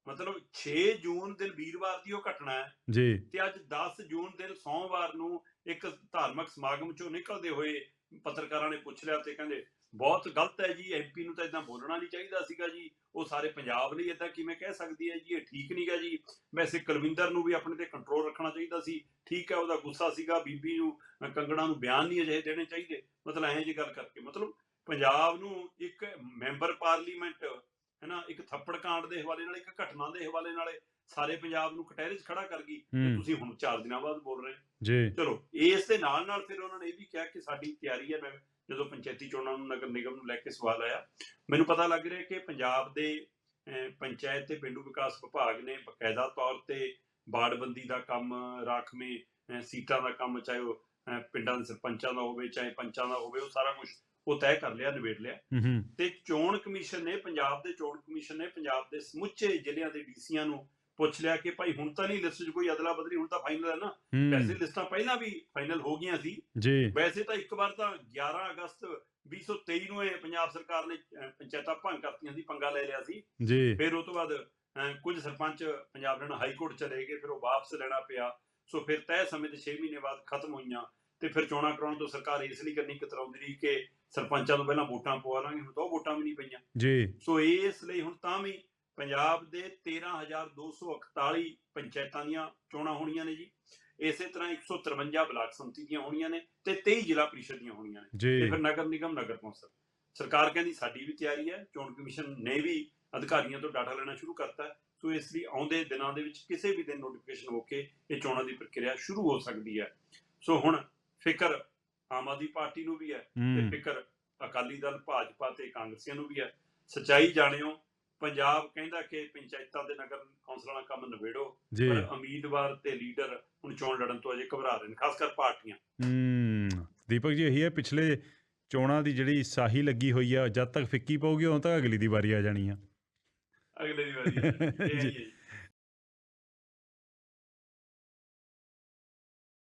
ਮਤਲਬ 6 ਜੂਨ ਦਿਨ ਵੀਰਵਾਰ ਦੀ ਉਹ ਘਟਨਾ ਹੈ। ਜੀ। ਤੇ ਅੱਜ 10 ਜੂਨ ਦਿਨ ਸੋਮਵਾਰ ਨੂੰ ਇੱਕ ਧਾਰਮਿਕ ਸਮਾਗਮ ਚੋਂ ਨਿਕਲਦੇ ਹੋਏ ਪੱਤਰਕਾਰਾਂ ਨੇ ਪੁੱਛ ਲਿਆ ਤੇ ਕਹਿੰਦੇ ਬਹੁਤ ਗਲਤ ਹੈ ਜੀ ਐਮਪੀ ਨੂੰ ਤਾਂ ਇਦਾਂ ਬੋਲਣਾ ਨਹੀਂ ਚਾਹੀਦਾ ਸੀਗਾ ਜੀ। ਉਹ ਸਾਰੇ ਪੰਜਾਬ ਲਈ ਇਦਾਂ ਕਿਵੇਂ ਕਹਿ ਸਕਦੀ ਹੈ ਜੀ ਇਹ ਠੀਕ ਨਹੀਂਗਾ ਜੀ। ਵੈਸੇ ਕੁਲਵਿੰਦਰ ਨੂੰ ਵੀ ਆਪਣੇ ਤੇ ਕੰਟਰੋਲ ਰੱਖਣਾ ਚਾਹੀਦਾ ਸੀ। ਠੀਕ ਹੈ ਉਹਦਾ ਗੁੱਸਾ ਸੀਗਾ ਬੀਬੀ ਨੂੰ ਕੰਗਣਾ ਨੂੰ ਬਿਆਨ ਨਹੀਂ ਅਜਿਹੇ ਦੇਣੇ ਚਾਹੀਦੇ। ਮਤਲਬ ਐਂ ਜੀ ਗੱਲ ਕਰਕੇ ਮਤਲਬ ਪੰਜਾਬ ਨੂੰ ਇੱਕ ਮੈਂਬਰ ਪਾਰਲੀਮੈਂਟ ਹੈਨਾ ਇੱਕ ਥੱਪੜ ਕਾਂਡ ਦੇ ਹਵਾਲੇ ਨਾਲ ਇੱਕ ਘਟਨਾ ਦੇ ਹਵਾਲੇ ਨਾਲ ਸਾਰੇ ਪੰਜਾਬ ਨੂੰ ਕਟਹਿਰੇ 'ਚ ਖੜਾ ਕਰ ਗਈ ਤੇ ਹੂੰ। ਤੁਸੀਂ ਹੁਣ 4 ਦਿਨਾਂ ਬਾਅਦ ਬੋਲ ਰਹੇ ਹੋ। ਜੀ। ਚਲੋ ਇਸ ਦੇ ਨਾਲ ਨਾਲ ਫਿਰ ਉਹਨਾਂ ਨੇ ਇਹ ਵੀ ਕਿਹਾ ਕਿ ਸਾਡੀ ਤਿਆਰੀ ਹੈ ਮੈਂ ਜਦੋਂ ਪੰਚਾਇਤੀ ਚੋਣਾਂ ਨੂੰ ਨਗਰ ਨਿਗਮ ਨੂੰ ਲੈ ਕੇ ਸਵਾਲ ਆਇਆ ਮੈਨੂੰ ਪਤਾ ਲੱਗ ਰਿਹਾ ਕਿ ਪੰਜਾਬ ਦੇ ਪੰਚਾਇਤ ਤੇ ਪਿੰਡੂ ਵਿਕਾਸ ਵਿਭਾਗ ਨੇ ਬਕਾਇਦਾ ਤੌਰ ਤੇ ਬਾੜਬੰਦੀ ਦਾ ਕੰਮ ਰਾਖਵੇਂ ਸੀਟਾਂ ਦਾ ਕੰਮ ਚਾਹੇ ਉਹ ਪਿੰਡਾਂ ਦੇ ਸਰਪੰਚਾਂ ਦਾ ਹੋਵੇ ਚਾਹੇ ਪੰਚਾਂ ਦਾ ਹੋਵੇ ਉਹ ਸਾਰਾ ਕੁਝ ਉਹ ਤੈਅ ਕਰ ਲਿਆ ਨਿਬੇੜ ਲਿਆ। ਤੇ ਚੋਣ ਕਮਿਸ਼ਨ ਨੇ ਪੰਜਾਬ ਦੇ ਚੋਣ ਕਮਿਸ਼ਨ ਨੇ ਪੰਜਾਬ ਦੇ ਸਮੁੱਚੇ ਜ਼ਿਲ੍ਹਿਆਂ ਦੇ ਡੀਸੀਆਂ ਨੂੰ ਪੁੱਛ ਲਿਆ ਕਿ ਭਾਈ ਹੁਣ ਤਾਂ ਨਹੀਂ ਲਿਸਟ 'ਚ ਕੋਈ ਅਦਲਾ ਬਦਲੀ ਹੁਣ ਤਾਂ ਫਾਈਨਲ ਹੈ ਨਾ। ਵੈਸੇ ਲਿਸਟਾਂ ਪਹਿਲਾਂ ਵੀ ਫਾਈਨਲ ਹੋ ਗਈਆਂ ਸੀ। ਜੀ। ਵੈਸੇ ਤਾਂ ਇੱਕ ਵਾਰ ਤਾਂ 11 ਅਗਸਤ 2023 ਨੂੰ ਇਹ ਪੰਜਾਬ ਸਰਕਾਰ ਨੇ ਪੰਚਾਇਤਾਂ ਭੰਗ ਕਰਤੀਆਂ ਸੀ ਪੰਗਾ ਲੈ ਲਿਆ ਸੀ। ਜੀ। ਫਿਰ ਉਹ ਤੋਂ ਬਾਅਦ ਕੁਝ ਸਰਪੰਚ ਪੰਜਾਬ ਰਹਿਣ ਹਾਈ ਕੋਰਟ ਚਲੇ ਗਏ ਫਿਰ ਉਹ ਵਾਪਸ ਲੈਣਾ ਪਿਆ। ਸੋ ਫਿਰ ਤੈਅ ਸਮੇਂ ਤੇ 6 ਮਹੀਨੇ ਬਾਅਦ ਖਤਮ ਹੋਈਆਂ ਤੇ ਫਿਰ ਚੋਣਾਂ ਕਰਾਉਣ ਤੋਂ ਸਰਕਾਰ ਇਸ ਲਈ ਕਰਨੀ ਕਤਰਾਉਂਦੀ ਰਹੀ ਕਿ ਸਰਪੰਚਾਂ ਤੋਂ ਪਹਿਲਾਂ ਵੋਟਾਂ ਪਵਾ ਲਾਂਗੇ ਹੁਣ ਤਾਂ ਉਹ ਵੋਟਾਂ ਵੀ ਨਹੀਂ ਪਈਆਂ। ਜੀ। ਸੋ ਇਸ ਲਈ ਹੁਣ ਤਾਂ ਵੀ ਪੰਜਾਬ ਦੇ 13241 ਪੰਚਾਇਤਾਂ ਦੀਆਂ ਚੋਣਾਂ ਹੋਣੀਆਂ ਨੇ ਜੀ। ਇਸੇ ਤਰ੍ਹਾਂ 153 ਬਲਾਕ ਸੰਮਤੀ ਦੀਆਂ ਹੋਣੀਆਂ ਨੇ ਤੇ 23 ਜ਼ਿਲ੍ਹਾ ਪ੍ਰੀਸ਼ਦ ਦੀਆਂ ਹੋਣੀਆਂ ਨੇ। ਤੇ ਫਿਰ ਨਗਰ ਨਿਗਮ ਨਗਰ ਕੌਂਸਲ। ਸਰਕਾਰ ਕਹਿੰਦੀ ਸਾਡੀ ਵੀ ਤਿਆਰੀ ਹੈ ਚੋਣ ਕਮਿਸ਼ਨ ਨੇ ਵੀ ਅਧਿਕਾਰੀਆਂ ਤੋਂ ਡਾਟਾ ਲੈਣਾ ਸ਼ੁਰੂ ਕਰਤਾ। ਸੋ ਇਸ ਲਈ ਆਉਂਦੇ ਦਿਨਾਂ ਦੇ ਵਿੱਚ ਕਿਸੇ ਵੀ ਦਿਨ ਨੋਟੀਫਿਕੇਸ਼ਨ ਹੋ ਕੇ ਇਹ ਚੋਣਾਂ ਦੀ ਪ੍ਰਕਿਰਿਆ ਸ਼ੁਰੂ ਹੋ ਸਕਦੀ ਹੈ। ਸੋ ਹੁਣ ਫਿਕਰ ਆਮ ਆਦਮੀ ਪਾਰਟੀ ਨੂੰ ਵੀ ਹੈ ਤੇ ਫਿਕਰ ਅਕਾਲੀ ਦਲ ਭਾਜਪਾ ਤੇ ਕਾਂਗਰਸੀਆਂ ਨੂੰ ਵੀ ਹੈ। ਸਚਾਈ ਜਾਣਿਓ ਪੰਜਾਬ ਕਹਿੰਦਾ ਕਿ ਪੰਚਾਇਤਾਂ ਦੇ ਨਗਰ ਕੌਂਸਲਾਂ ਦਾ ਕੰਮ ਨਿਬੇੜੋ ਜੀ ਪਰ ਉਮੀਦਵਾਰ ਤੇ ਲੀਡਰ ਹੁਣ ਚੋਣ ਲੜਨ ਤੋਂ ਅਜੇ ਘਬਰਾ ਰਹੇ ਨੇ ਖਾਸ ਕਰ ਪਾਰਟੀਆਂ ਹੂੰ ਦੀਪਕ ਜੀ ਇਹੀ ਹੈ ਪਿਛਲੇ ਚੋਣਾਂ ਦੀ ਜਿਹੜੀ ਸਾਹੀ ਲੱਗੀ ਹੋਈ ਆ ਜਦ ਤੱਕ ਫਿੱਕੀ ਪਊਗੀ ਉਦੋਂ ਤੱਕ ਅਗਲੀ ਦੀ ਵਾਰੀ ਆ ਜਾਣੀ ਆ ਅਗਲੇ ਦੀ ਵਾਰੀ। ਇਹ ਹੈ।